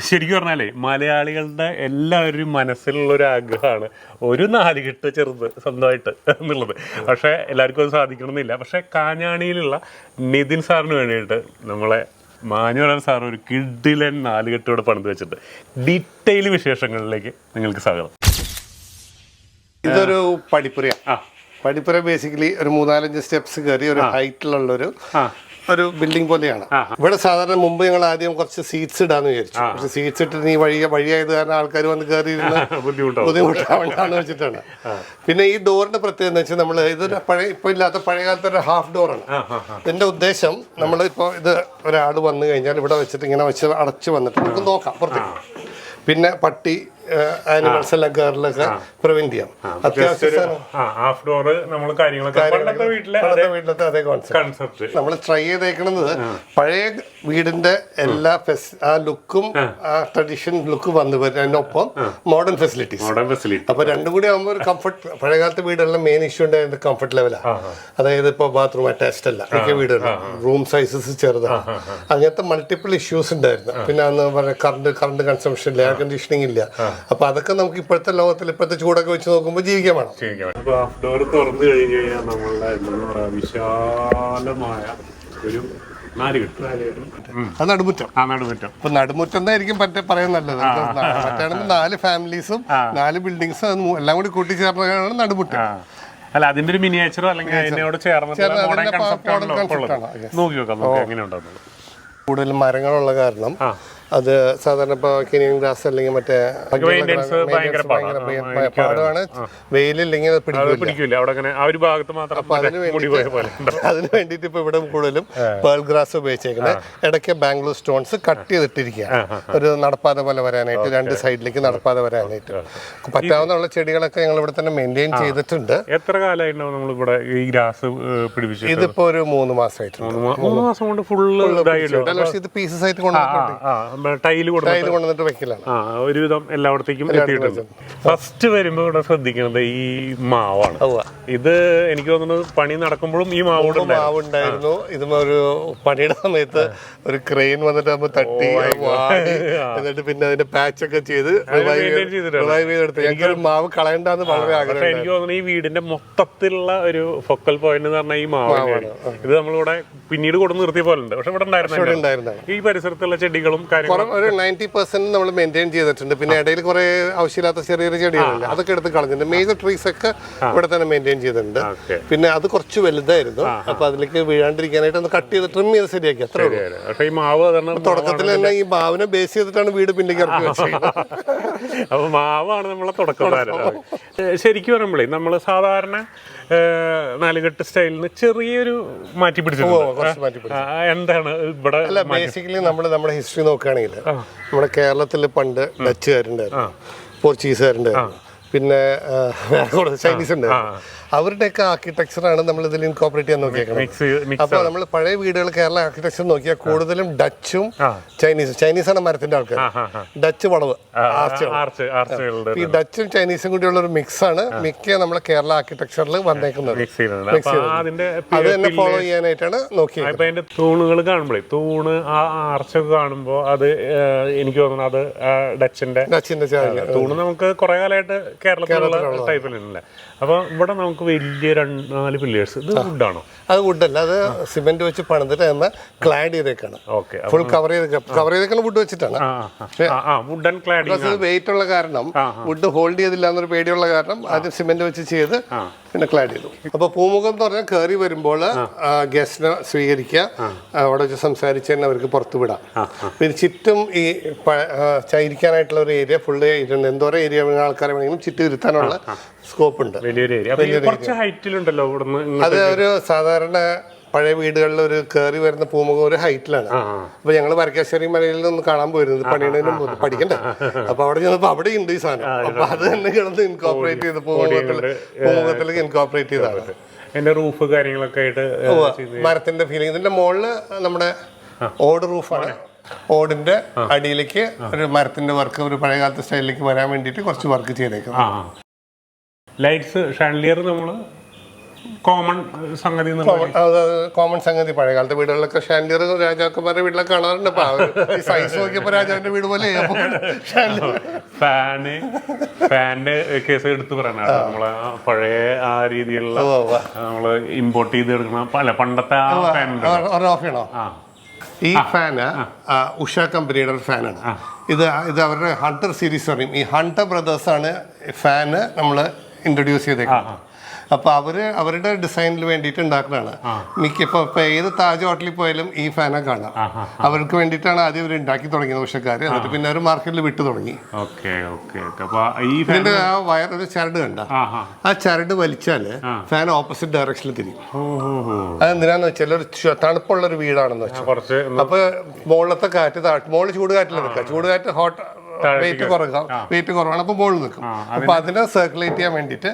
ശരിക്കും പറഞ്ഞാലേ മലയാളികളുടെ എല്ലാവരും മനസ്സിലുള്ള ഒരു ആഗ്രഹമാണ് ഒരു നാലുകെട്ട് ചെറുത് സ്വന്തമായിട്ട് എന്നുള്ളത്. പക്ഷേ എല്ലാവർക്കും അത് സാധിക്കണമെന്നില്ല. പക്ഷേ കാഞ്ഞാണിയിലുള്ള നിതിൻ സാറിന് വേണ്ടിയിട്ട് നമ്മളെ മാനുവലൻ സാർ ഒരു കിഡിലൻ നാലുകെട്ടോടെ പണിത് വെച്ചിട്ട് ഡീറ്റെയിൽ വിശേഷങ്ങളിലേക്ക് നിങ്ങൾക്ക് സ്വാഗതം. ഇതൊരു പടിപ്പുര ആ. പടിപ്പുര ബേസിക്കലി ഒരു മൂന്നാലഞ്ച് സ്റ്റെപ്സ് കയറി ഒരു ഹൈറ്റിലുള്ള ഒരു ഒരു ബിൽഡിംഗ് പോലെയാണ്. ഇവിടെ സാധാരണ മുമ്പ് ഞങ്ങൾ ആദ്യം കുറച്ച് സീറ്റ്സ് ഇടാന്ന് വിചാരിച്ചു. പക്ഷെ സീറ്റ്സ് ഇട്ടിട്ട് ഈ വഴി വഴിയായത് കാരണം ആൾക്കാർ വന്ന് കയറി ബുദ്ധിമുട്ടാവണ്ടാന്ന് വെച്ചിട്ടാണ്. പിന്നെ ഈ ഡോറിന്റെ പ്രത്യേകത എന്ന് വെച്ചാൽ നമ്മൾ ഇതൊരു പഴയ ഇപ്പൊ ഇല്ലാത്ത പഴയ കാലത്തെ ഒരു ഹാഫ് ഡോറാണ് ഇതിന്റെ ഉദ്ദേശം നമ്മൾ ഇപ്പോൾ ഇത് ഒരാൾ വന്നു കഴിഞ്ഞാൽ ഇവിടെ വെച്ചിട്ട് ഇങ്ങനെ വെച്ച് അടച്ചു വന്നിട്ട് നമുക്ക് നോക്കാം പുറത്തേക്ക്. പിന്നെ പട്ടി ആനിമൽസ് എല്ലാം കയറലൊക്കെ പ്രിവെന്റ് ചെയ്യാം. അത്യാവശ്യം ഹാഫ് ഡോർ നമ്മൾ കാര്യങ്ങളൊക്കെ പണ്ടത്തെ വീട്ടിലെ വീട്ടിലത്തെ അതേ കോൺസെപ്റ്റ് നമ്മൾ ട്രൈ ചെയ്തേക്കുന്നത് പഴയ വീടിന്റെ എല്ലാ ഫെസ് ആ ലുക്കും ആ. ട്രഡീഷൻ ലുക്ക് വന്നു വരുന്നതിനൊപ്പം മോഡേൺ ഫെസിലിറ്റീസ് മോഡേൺ ഫെസിലിറ്റി അപ്പൊ രണ്ടും കൂടി ആകുമ്പോൾ ഒരു കംഫർട്ട് പഴയകാലത്തെ വീടുകളിലെ മെയിൻ ഇഷ്യൂ ഉണ്ടായിരുന്നത് കംഫർട്ട് ലെവലാണ് അതായത് ഇപ്പോൾ ബാത്റൂം അറ്റാച്ച്ഡ് അല്ല. മിക്ക വീടുകളും റൂം സൈസസ് ചെറുതാണ്. അങ്ങനത്തെ മൾട്ടിപ്പിൾ ഇഷ്യൂസ് ഉണ്ടായിരുന്നു. പിന്നെ അന്ന് പറഞ്ഞ കറണ്ട് കറണ്ട് കൺസംഷൻ ഇല്ല. എയർ കണ്ടീഷനിങ് ഇല്ല അപ്പൊ അതൊക്കെ നമുക്ക് ഇപ്പോഴത്തെ ലോകത്തിൽ ഇപ്പോഴത്തെ ചൂടൊക്കെ വെച്ച് നോക്കുമ്പോൾ ജീവിക്കാൻ വേണം. അപ്പൊ ഡോർ തുറന്നു കഴിഞ്ഞു കഴിഞ്ഞാൽ നമ്മളുടെ വിശാലമായ ഒരു അത് നടുമുറ്റം. ആ നടുമുറ്റം. ഇപ്പൊ നടുമുറ്റം എന്നായിരിക്കും പറ്റേ പറയാൻ നല്ലത്. മറ്റാണെങ്കിൽ നാല് ഫാമിലീസും നാല് ബിൽഡിങ്സും എല്ലാം കൂടി കൂട്ടിച്ചേർന്നതാണ് നടുമുറ്റം. അല്ല അതിന്റെ ഒരു മിനിയേച്ചറോ അല്ലെങ്കിൽ അതിനോട് ചേർന്നിട്ടുള്ള. നോക്കി നോക്കാം നമുക്ക് എങ്ങനെ ഉണ്ടെന്നുള്ളത് കൂടുതൽ മരങ്ങളുള്ള കാരണം അത് സാധാരണ ഇപ്പോൾ കിനിയൻ ഗ്രാസ് അല്ലെങ്കിൽ മറ്റേ പാടമാണ് ഭയങ്കര വെയിലില്ലെങ്കിൽ പിടിക്കില്ല. അതിന് വേണ്ടിയിട്ട് ഇപ്പൊ ഇവിടെ കൂടുതലും പേൾ ഗ്രാസ് ഉപയോഗിച്ചേക്കുന്നത് ഇടയ്ക്ക് ബാംഗ്ലൂർ സ്റ്റോൺസ് കട്ട് ചെയ്തിട്ടിരിക്കുക ഒരു നടപ്പാത പോലെ വരാനായിട്ട് രണ്ട് സൈഡിലേക്ക് നടപ്പാത വരാനായിട്ട്. പറ്റാവുന്ന ചെടികളൊക്കെ ഞങ്ങൾ ഇവിടെ തന്നെ മെയിന്റെയിൻ ചെയ്തിട്ടുണ്ട്. എത്ര കാലമായിട്ടുണ്ടാവും നമ്മൾ ഇവിടെ ഈ ഗ്രാസ് പിടിപ്പിച്ചു ഇതിപ്പോ ഒരു മൂന്ന് മാസമായിട്ടുണ്ട്. മൂന്ന് മാസം കൊണ്ട് ഫുള്ള് പക്ഷേ ഇത് പീസസ് ആയിട്ട് കൊണ്ടുവന്നിട്ടുണ്ട്. ടൈൽ കൊണ്ടുവന്നിട്ട് വെക്കലാണ്. ആ ഒരുവിധം എല്ലായിടത്തേക്കും എത്തിയിട്ടുണ്ട്. ഫസ്റ്റ് വരുമ്പോ ഇവിടെ ശ്രദ്ധിക്കുന്നത് ഈ മാവാണ്. ഇത് എനിക്ക് തോന്നുന്നത് പണി നടക്കുമ്പോഴും ഈ മാവോട് മാവ് ഉണ്ടായിരുന്നു. ഇത് ഒരു പണിയുടെ സമയത്ത് ഒരു ക്രെയിൻ വന്നിട്ട് നമ്മൾ തട്ടി എന്നിട്ട് പിന്നെ അതിന്റെ പാച്ച് ഒക്കെ ചെയ്ത് എനിക്കൊരു മാവ് കളയണ്ടെന്ന് വളരെ ആഗ്രഹം എനിക്ക് തോന്നുന്നു ഈ വീടിന്റെ മൊത്തത്തിലുള്ള ഒരു ഫൊക്കൽ പോയിന്റ് എന്ന് പറഞ്ഞാൽ ഈ മാവാണ്. ഇത് നമ്മളിവിടെ പിന്നീട് കൊടുത്ത് നിർത്തിയ പോലെ ഉണ്ട്. പക്ഷെ ഇവിടെ ഉണ്ടായിരുന്നു ഈ പരിസരത്തുള്ള ചെടികളും കാര്യങ്ങളും ഒരു നയന്റി പെർസെന്റ് നമ്മൾ മെയിന്റെയിൻ ചെയ്തിട്ടുണ്ട്. പിന്നെ ഇടയിൽ കുറെ ആവശ്യമില്ലാത്ത ചെറിയ ചെറിയ ചെടികളുണ്ട് അതൊക്കെ എടുത്ത് കളഞ്ഞിട്ടുണ്ട്. മേജർ ട്രീസ് ഒക്കെ ഇവിടെ തന്നെ മെയിന്റെയിൻ ചെയ്തിട്ടുണ്ട്. പിന്നെ അത് കുറച്ച് വലുതായിരുന്നു. അപ്പൊ അതിലേക്ക് വീഴാണ്ടിരിക്കാനായിട്ട് ഒന്ന് കട്ട് ചെയ്ത് ട്രിം ചെയ്ത് ശരിയാക്കി. അത്ര തുടക്കത്തിൽ തന്നെ ഈ മാവിനെ ബേസ് ചെയ്തിട്ടാണ് വീട് പിന്നിലേക്ക് ഇറക്കി വെച്ചത്. അപ്പൊ മാവാണ് നമ്മളെ തുടക്കക്കാരൻ ശരിക്കും പറയുമ്പോഴേ നമ്മൾ സാധാരണ നാലുകെട്ട് സ്റ്റൈലിൽ നിന്ന് ചെറിയൊരു മാറ്റി ആ, എന്താണ് ഇവിടെ അല്ല ബേസിക്കലി നമ്മൾ നമ്മുടെ ഹിസ്റ്ററി നോക്കുകയാണെങ്കിൽ നമ്മുടെ കേരളത്തിൽ പണ്ട് ഡച്ചുകാരുണ്ടായിരുന്നു പോർച്ചുഗീസുകാരുണ്ടായിരുന്നു പിന്നെ ചൈനീസ് ഉണ്ടായിരുന്നു അവരുടെയൊക്കെ ആർക്കിടെക്ചറാണ് നമ്മൾ ഇതിൽ ഇൻകോപ്പറേറ്റ് ചെയ്യാൻ നോക്കിയേക്കുന്നത്. അപ്പോൾ നമ്മൾ പഴയ വീടുകൾ കേരള ആർക്കിടെക്ചർ നോക്കിയാൽ കൂടുതലും ഡച്ചും ചൈനീസും ചൈനീസാണ് മരത്തിന്റെ ആൾക്കാർ ഡച്ച് വളവ് ആർച്ച് ആർച്ച് ആർച്ചുകളുടെ ഈ ഡച്ചും ചൈനീസും കൂടിയുള്ള ഒരു മിക്സ് ആണ് മിക്ക നമ്മളെ കേരള ആർക്കിടെക്ചറിൽ വന്നേക്കുന്നത്. അത് തന്നെ ഫോളോ ചെയ്യാനായിട്ടാണ് നോക്കിയത് അപ്പൊ അതിന്റെ തൂണുകൾ കാണുമ്പോഴേ തൂണ് ആ ആർച്ച് കാണുമ്പോൾ അത് എനിക്ക് തോന്നുന്നു അത് ഡച്ചിന്റെ ഡച്ചിന്റെ തൂണ് നമുക്ക് കുറെ കാലമായിട്ട് കേരളത്തിലുള്ള ടൈപ്പിലല്ലേ അപ്പൊ ഇവിടെ നമുക്ക് വലിയ രണ്ട് നാല് പില്ലേഴ്സ് ഇത് വുഡാണോ അത് വുഡല്ല അത് സിമെന്റ് വെച്ച് പണിതിട്ട് എന്ന ക്ലാഡ് ചെയ്തേക്കാണ്. ഓക്കെ ഫുൾ കവർ ചെയ്ത് കവർ ചെയ്തേക്കാണ് വുഡ് വെച്ചിട്ടാണ്. വുഡൻ ക്ലാഡിങ് അത് വെയിറ്റ് ഉള്ള കാരണം വുഡ് ഹോൾഡ് ചെയ്തില്ല എന്നൊരു പേടിയുള്ള കാരണം ആദ്യം സിമെന്റ് വെച്ച് ചെയ്ത് പിന്നെ ക്ലാഡ് ചെയ്തു. അപ്പൊ പൂമുഖം എന്ന് പറഞ്ഞാൽ കയറി വരുമ്പോൾ ഗസ്റ്റിനെ സ്വീകരിക്കുക അവിടെ വെച്ച് സംസാരിച്ച് തന്നെ അവർക്ക് പുറത്തു വിടാം. പിന്നെ ചുറ്റും ഈ ചൈരിക്കാനായിട്ടുള്ള ഇരിക്കാനായിട്ടുള്ള ഒരു ഏരിയ ഫുള്ള് എന്തോരം ഏരിയ ആൾക്കാരെ വേണമെങ്കിലും ചുറ്റും ഇരുത്താനുള്ള സ്കോപ്പ് ഉണ്ട് വലിയൊരു ഏരിയ. കുറച്ച് ഹൈറ്റിലുണ്ടല്ലോ ഇവിടുന്ന് അത് ഒരു സാധാരണ പഴയ വീടുകളിൽ ഒരു കയറി വരുന്ന പൂമുഖം ഒരു ഹൈറ്റിലാണ്. അപ്പൊ ഞങ്ങൾ വരക്കാശ്ശേരി മലയിൽ നിന്ന് കാണാൻ പോയിരുന്നത് പണിയുന്നതിന് മുമ്പ്. പഠിക്കണ്ടേ? അപ്പൊ അവിടെ ചെന്നപ്പോ അവിടെ ഉണ്ട് ഈ സാധനം. അപ്പൊ അത് തന്നെ കിടന്ന് ഇൻകോപ്പറേറ്റ് ചെയ്ത് പൂമുഖത്തിൽ പൂമുഖത്തിലേക്ക് ഇൻകോപ്പറേറ്റ് ചെയ്താണ് എന്റെ റൂഫ് കാര്യങ്ങളൊക്കെ ആയിട്ട് മരത്തിന്റെ ഫീലിംഗ് ഇതിന്റെ മുകളിൽ നമ്മുടെ ഓട് റൂഫാണ്. ഓടിന്റെ അടിയിലേക്ക് ഒരു മരത്തിന്റെ വർക്ക് ഒരു പഴയകാലത്തെ സ്റ്റൈലിലേക്ക് വരാൻ വേണ്ടിയിട്ട് കുറച്ച് വർക്ക് ചെയ്തേക്കും ലൈറ്റ്സ് ഷാൻഡിയർ നമ്മൾ കോമൺ സംഗതി കോമൺ സംഗതി പഴയ കാലത്തെ വീടുകളിലൊക്കെ ഷാൻഡിയർ രാജാക്കന്മാരുടെ വീട്ടിലൊക്കെ കാണാറുണ്ട്. അപ്പൊ സൈസ് നോക്കിയപ്പോ രാജാവിന്റെ വീട് പോലെ ഫാന് ഫാന്റെ കേസ് എടുത്ത് പറയണ നമ്മളെ പഴയ ആ രീതിയിലുള്ള നമ്മൾ. നമ്മൾ ഇമ്പോർട്ട് ചെയ്ത് എടുക്കണ അല്ല പണ്ടത്തെ ആ ഫാൻ ആ. ഈ ഫാന് ഉഷ കമ്പനിയുടെ ഒരു ഫാനാണ്. ഇത് ഇത് അവരുടെ ഹണ്ടർ സീരീസ് പറയും. ഈ ഹണ്ടർ ബ്രദേഴ്സ് ആണ് ഫാന് നമ്മൾ ഇൻട്രൊഡ്യൂസ് ചെയ്തേക്കുന്നത്. അപ്പൊ അവർ അവരുടെ ഡിസൈനിൽ വേണ്ടിയിട്ട് ഉണ്ടാക്കുന്നതാണ് മിക്ക ഏത് താജ് ഹോട്ടലിൽ പോയാലും ഈ ഫാനെ കാണാം. അവർക്ക് വേണ്ടിയിട്ടാണ് ആദ്യം ഇവർ ഉണ്ടാക്കി തുടങ്ങിയത് ഉഷക്കാര് എന്നിട്ട് പിന്നെ അവർ മാർക്കറ്റിൽ വിട്ടു തുടങ്ങി. ഇതിന്റെ ആ വയർ ഒരു ചരട് കണ്ട? ആ ചരട് വലിച്ചാൽ ഫാൻ ഓപ്പോസിറ്റ് ഡയറക്ഷനിൽ തിരിയും. അതെന്തിനാന്ന് വെച്ചാൽ ഒരു തണുപ്പുള്ള ഒരു വീടാണെന്ന് വെച്ചാൽ കുറച്ച് അപ്പൊ മുകളിലത്തെ കാറ്റ് താഴ് മുകളിൽ ചൂട് കാറ്റിൽ നിൽക്കുക ചൂട് കാറ്റ് ഹോട്ട് വെയിറ്റ് കുറക്കാം വെയിറ്റ് കുറവാണ്. അപ്പൊ ബോൾ നിൽക്കും. അപ്പൊ അതിനെ സർക്കുലേറ്റ് ചെയ്യാൻ വേണ്ടിട്ട്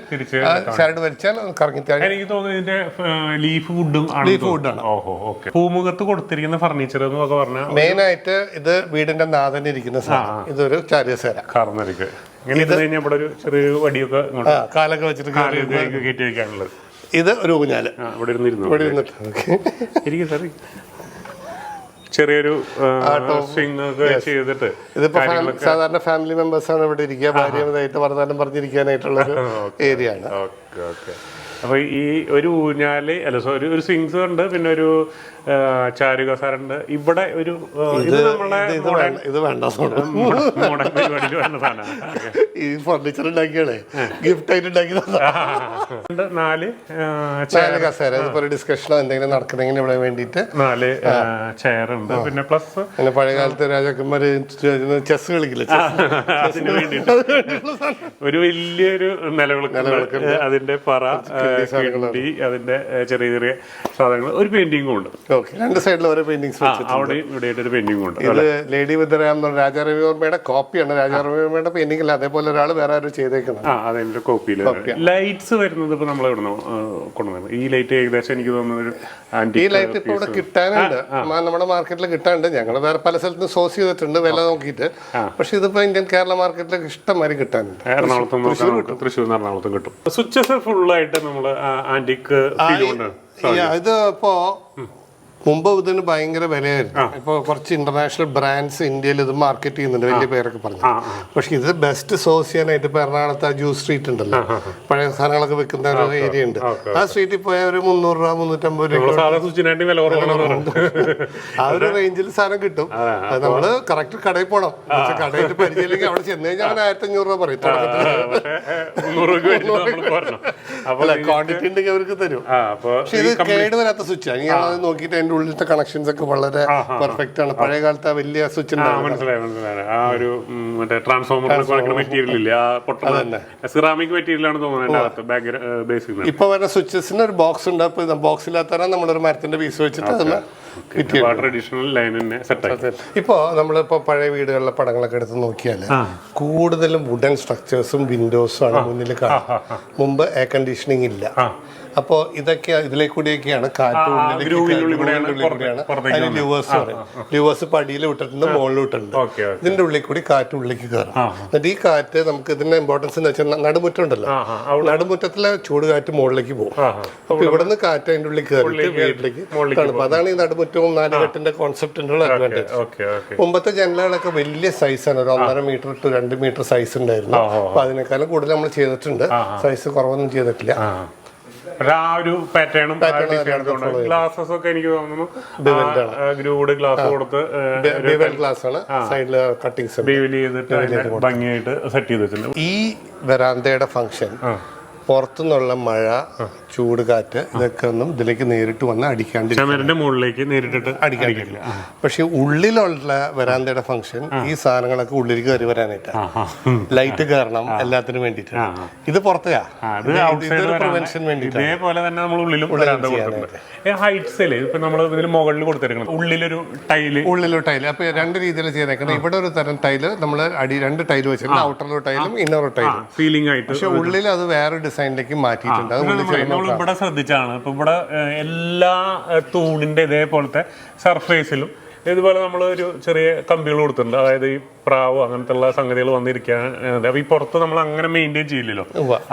ചരട് വലിച്ചാൽ കറങ്ങി എനിക്ക് തോന്നുന്നു ഇതിന്റെ ലീഫ് വുഡും ലീഫ്. ഓഹോ ഓക്കെ. പൂമുഖത്ത് കൊടുത്തിരിക്കുന്ന ഫർണിച്ചർ എന്നൊക്കെ പറഞ്ഞാൽ മെയിൻ ആയിട്ട് ഇത് വീടിന്റെ നാഥൻ ഇരിക്കുന്ന സാധനം. ഇതൊരു ചാരിയസേര കറന്നിരിക്ക്. ഇങ്ങനെ കഴിഞ്ഞാൽ ഇവിടെ ഒരു ചെറിയൊരു വടിയൊക്കെ കാലൊക്കെ വെച്ചിട്ട് കയറ്റി വയ്ക്കാനുള്ളത്. ഇത് ഒരു ഊഞ്ഞാൽ. ഇവിടെ ഇരുന്നിരുന്നു ഇവിടെ ഇരുന്നിട്ട്. എനിക്ക് സാർ ചെറിയൊരു ചെയ്തിട്ട് ഇതിപ്പോ സാധാരണ ഫാമിലി മെമ്പേഴ്സ് ആണ് ഇവിടെ ഇരിക്കുക. ഭാര്യ വർത്താനം പറഞ്ഞിരിക്കാനായിട്ടുള്ള ഒരു ഏരിയ ആണ്. ഓക്കെ ഓക്കെ അപ്പൊ ഈ ഒരു ഊഞ്ഞാൽ അല്ല സോറി ഒരു സ്വിങ്സ് ഉണ്ട് പിന്നെ ഒരു ചാരുകസാരുണ്ട് ഇവിടെ ഒരു ഇത് നമ്മളെ ഇത് വേണ്ട പരിപാടിയിൽ സാധനമാണ് ഈ ഫർണിച്ചർ ഉണ്ടാക്കിയാലേ ഗിഫ്റ്റ് ആയിട്ട് ഉണ്ടാക്കി ഉണ്ട് നാല് ആ, ചെ- നാല് കസേര ഇതിപ്പോ ഡിസ്കഷനോ എന്തെങ്കിലും നടക്കണമെങ്കിൽ ഇവിടെ വേണ്ടിയിട്ട്. നാല് ചെയർ ഉണ്ട്. പിന്നെ പ്ലസ് പിന്നെ പഴയ കാലത്തെ രാജാക്കന്മാര് ചെസ് കളിക്കില്ല? അതിന് വേണ്ടിയിട്ട്. ഒരു വലിയൊരു നിലവിളക്ക് അതിന്റെ പറ കിണ്ടി അതിന്റെ ചെറിയ ചെറിയ സാധനങ്ങൾ. ഒരു പെയിന്റിംഗ് ഉണ്ട്. രണ്ട് സൈഡിൽ ഓരോ പെയിന്റിങ്സ് അവിടെ ഇവിടെ ഒരു പെയിന്റിംഗ് ഉണ്ട് ഇത് ലേഡി വിദ്രാം രാജാരവി വർമ്മയുടെ രാജാ രവിവർമ്മയുടെ കോപ്പിയാണ് രാജാ രവിവർമ്മയുടെ പെയിന്റിംഗ് അല്ല അതേപോലെ ഒരാൾ വേറെ ആരും ചെയ്തേക്കുന്നത്. ആ അതിന്റെ കോപ്പിയിൽ ലൈറ്റ്സ് വരുന്നത് ഇപ്പൊ നമ്മൾ ഇവിടെ കൊണ്ടുവന്നത്. ഈ ലൈറ്റ് ഏകദേശം എനിക്ക് തോന്നുന്നു ഈ ലൈറ്റ് ഇപ്പൊ ഇവിടെ കിട്ടാനുണ്ട്. നമ്മുടെ മാർക്കറ്റിൽ കിട്ടാനുണ്ട്. ഞങ്ങൾ വേറെ പല സ്ഥലത്തും സോഴ്സ് ചെയ്തിട്ടുണ്ട് വില നോക്കിയിട്ട്. പക്ഷെ ഇതിപ്പോ ഇന്ത്യൻ കേരള മാർക്കറ്റിൽ ഇഷ്ടംമാതിരി കിട്ടാനുണ്ട്. എറണാകുളത്തും തൃശ്ശൂർ എറണാകുളത്തും കിട്ടും. സ്വിച്ചസ് ഫുള്ളായിട്ട് നമ്മൾ ആന്റിക് ഇത് ഇപ്പോ മുമ്പ് ഇതിന് ഭയങ്കര വിലയായിരുന്നു. ഇപ്പൊ കുറച്ച് ഇന്റർനാഷണൽ ബ്രാൻഡ്സ് ഇന്ത്യയിൽ ഇത് മാർക്കറ്റ് ചെയ്യുന്നുണ്ട്. വലിയ പേരൊക്കെ പറഞ്ഞു. പക്ഷെ ഇത് ബെസ്റ്റ് സോഴ്സ് ചെയ്യാനായിട്ട് ഇപ്പൊ എറണാകുളത്ത് ആ ജ്യൂസ് സ്ട്രീറ്റ് ഉണ്ടല്ലോ. പഴയ സാധനങ്ങളൊക്കെ വെക്കുന്ന ഒരു ഏരിയ ഉണ്ട്. ആ സ്ട്രീറ്റിൽ പോയാൽ ഒരു മുന്നൂറ് രൂപ മുന്നൂറ്റമ്പത് രൂപ ആ ഒരു റേഞ്ചിൽ സാധനം കിട്ടും. നമ്മൾ നമ്മൾ കറക്റ്റ് കടയിൽ പോണം. പക്ഷെ കടയിൽ പരിചയമില്ലെങ്കിൽ അവിടെ ചെന്ന് കഴിഞ്ഞാൽ അവൻ ആയിരത്തി അഞ്ഞൂറ് രൂപ പറയും. ക്വാണ്ടിറ്റി ഉണ്ടെങ്കിൽ അവർക്ക് തരും. പക്ഷെ ഇത് കേട് വരാത്ത സ്വിച്ചാണ് ഞാൻ നോക്കിയിട്ട് അതിന്റെ ഉള്ളിലത്തെ കണക്ഷൻസ് ഒക്കെ വളരെ പെർഫെക്റ്റ് ആണ്. പഴയ കാലത്ത് ആ വലിയ സ്വിച്ച് ആ ഉണ്ടാവും മനസ്സിലായി മനസ്സിലായി. ആ ഒരു മറ്റേ മെറ്റീരിയൽ ഇല്ലേ? സിറാമിക് മെറ്റീരിയൽ ആണ് തോന്നുന്നത് ബേസിക് ഇപ്പൊ വരുന്ന സ്വിച്ചസിന് ഒരു ബോക്സ് ഉണ്ട്. അപ്പൊ ബോക്സില്ലാത്ത നമ്മളൊരു മരത്തിന്റെ പീസ് വെച്ചിട്ട് അതിന് ഫിറ്റ് ചെയ്യും ട്രഡീഷണൽ ലൈൻ തന്നെ സെറ്റായി ഇപ്പോ നമ്മളിപ്പോ പഴയ വീടുകളിലെ പടങ്ങളൊക്കെ എടുത്ത് നോക്കിയാൽ കൂടുതലും വുഡൻ സ്ട്രക്ചേഴ്സും വിൻഡോസും ആണ് മുന്നിൽ കാണുന്നത് മുമ്പ് എയർ കണ്ടീഷനിങ് ഇല്ല. അപ്പോ ഇതൊക്കെ ഇതിലെ കൂടിയൊക്കെയാണ് കാറ്റ് ഉള്ളിലേക്ക് ഗ്രൂവിനുള്ളിൽ കയറി- കൂടെയാണ് ഗ്രൂവിനുള്ളിൽ കൂടിയാണ് പുറത്തേക്ക് അതിന് ലിവേഴ്സ് പറയും ലിവേഴ്സ് പടിയിൽ വിട്ടിട്ടുണ്ട് മുകളിൽ വിട്ടിട്ടുണ്ട് ഇതിന്റെ ഉള്ളിൽ കൂടി കാറ്റ് ഉള്ളിലേക്ക് കയറും. എന്നിട്ട് ഈ കാറ്റ് നമുക്ക് ഇതിന്റെ ഇമ്പോർട്ടൻസ് എന്ന് വെച്ചാൽ നടുമുറ്റം ഉണ്ടല്ലോ ആ ആ നടുമുറ്റത്തിലെ ചൂട് കാറ്റ് മുകളിലേക്ക് പോകും. അപ്പൊ ഇവിടെ നിന്ന് കാറ്റ് അതിന്റെ ഉള്ളിൽ കയറിയിട്ട് വീട്ടിലേക്ക് തണുപ്പ് അതാണ് ഈ നടുമുറ്റവും നാലുകെട്ടിന്റെ കോൺസെപ്റ്റിന്റെ ഉള്ള അഡ്വാന്റേജ് മുമ്പത്തെ ജനലുകളൊക്കെ വലിയ സൈസാണ് ഒരു ഒന്നര മീറ്റർ ടു രണ്ട് മീറ്റർ സൈസ് ഉണ്ടായിരുന്നു. അപ്പൊ അതിനേക്കാളും കൂടുതൽ നമ്മൾ ചെയ്തിട്ടുണ്ട്. സൈസ് കുറവൊന്നും ചെയ്തിട്ടില്ല. പക്ഷെ ആ ഒരു പാറ്റേണും ഗ്ലാസസ് ഒക്കെ എനിക്ക് തോന്നുന്നു. ഗ്രൂഡ് ഗ്ലാസ് കൊടുത്ത് കട്ടിങ്സ് ബീവിൽ ചെയ്തിട്ട് ഭംഗിയായിട്ട് സെറ്റ് ചെയ്ത് വെച്ചിട്ടുണ്ട്. ഈ വരാന്തയുടെ ഫംഗ്ഷൻ പുറത്തുനിന്നുള്ള മഴ ചൂട് കാറ്റ് ഇതൊക്കെ ഒന്നും ഇതിലേക്ക് നേരിട്ട് വന്ന് അടിക്കാണ്ടിരിക്കും മുകളിലേക്ക് നേരിട്ടിട്ട് അടിക്കാണ്ടിരിക്കില്ല പക്ഷെ ഉള്ളിലുള്ള വരാന്തയുടെ ഫംഗ്ഷൻ ഈ സാധനങ്ങളൊക്കെ ഉള്ളിലേക്ക് കയറി വരാനായിട്ടാണ് ആ ലൈറ്റ് കയറണം എല്ലാത്തിനും വേണ്ടിട്ട് ഇത് പുറത്തെയാ പ്രിവെൻഷൻ വേണ്ടിട്ട് ഇതേപോലെ തന്നെ നമ്മൾ ഉള്ളിലും ഹൈറ്റ്സിൽ ഇപ്പൊ നമ്മൾ ഇതിൽ മുകളിൽ ഉള്ളിലൊരു ടൈൽ. ഉള്ളിലൊരു ടൈൽ. അപ്പൊ രണ്ട് രീതിയിൽ ചെയ്തേക്കണം ഇവിടെ ഒരു തരം ടൈൽ നമ്മൾ അടി രണ്ട് ടൈൽ വെച്ചിട്ടുണ്ട്. ഔട്ടർ ടൈലും ഇന്നർ ടൈലും. ഫീലിംഗ് ആയിട്ട് പക്ഷെ ഉള്ളിൽ അത് വേറെ ഡിസൈനിലേക്ക് മാറ്റിയിട്ടുണ്ട്. അത് നമ്മൾ ഇവിടെ ശ്രദ്ധിച്ചാണ്. ഇപ്പൊ ഇവിടെ എല്ലാ തൂണിന്റെ ഇതേപോലത്തെ സർഫേസിലും ഇതുപോലെ നമ്മൾ ഒരു ചെറിയ കമ്പികൾ കൊടുത്തിട്ടുണ്ട്. അതായത് ഈ പ്രാവോ അങ്ങനത്തെ ഉള്ള സംഗതികൾ വന്നിരിക്കാൻ. അപ്പൊ ഈ പുറത്ത് നമ്മൾ അങ്ങനെ മെയിന്റെയിൻ ചെയ്യില്ലല്ലോ.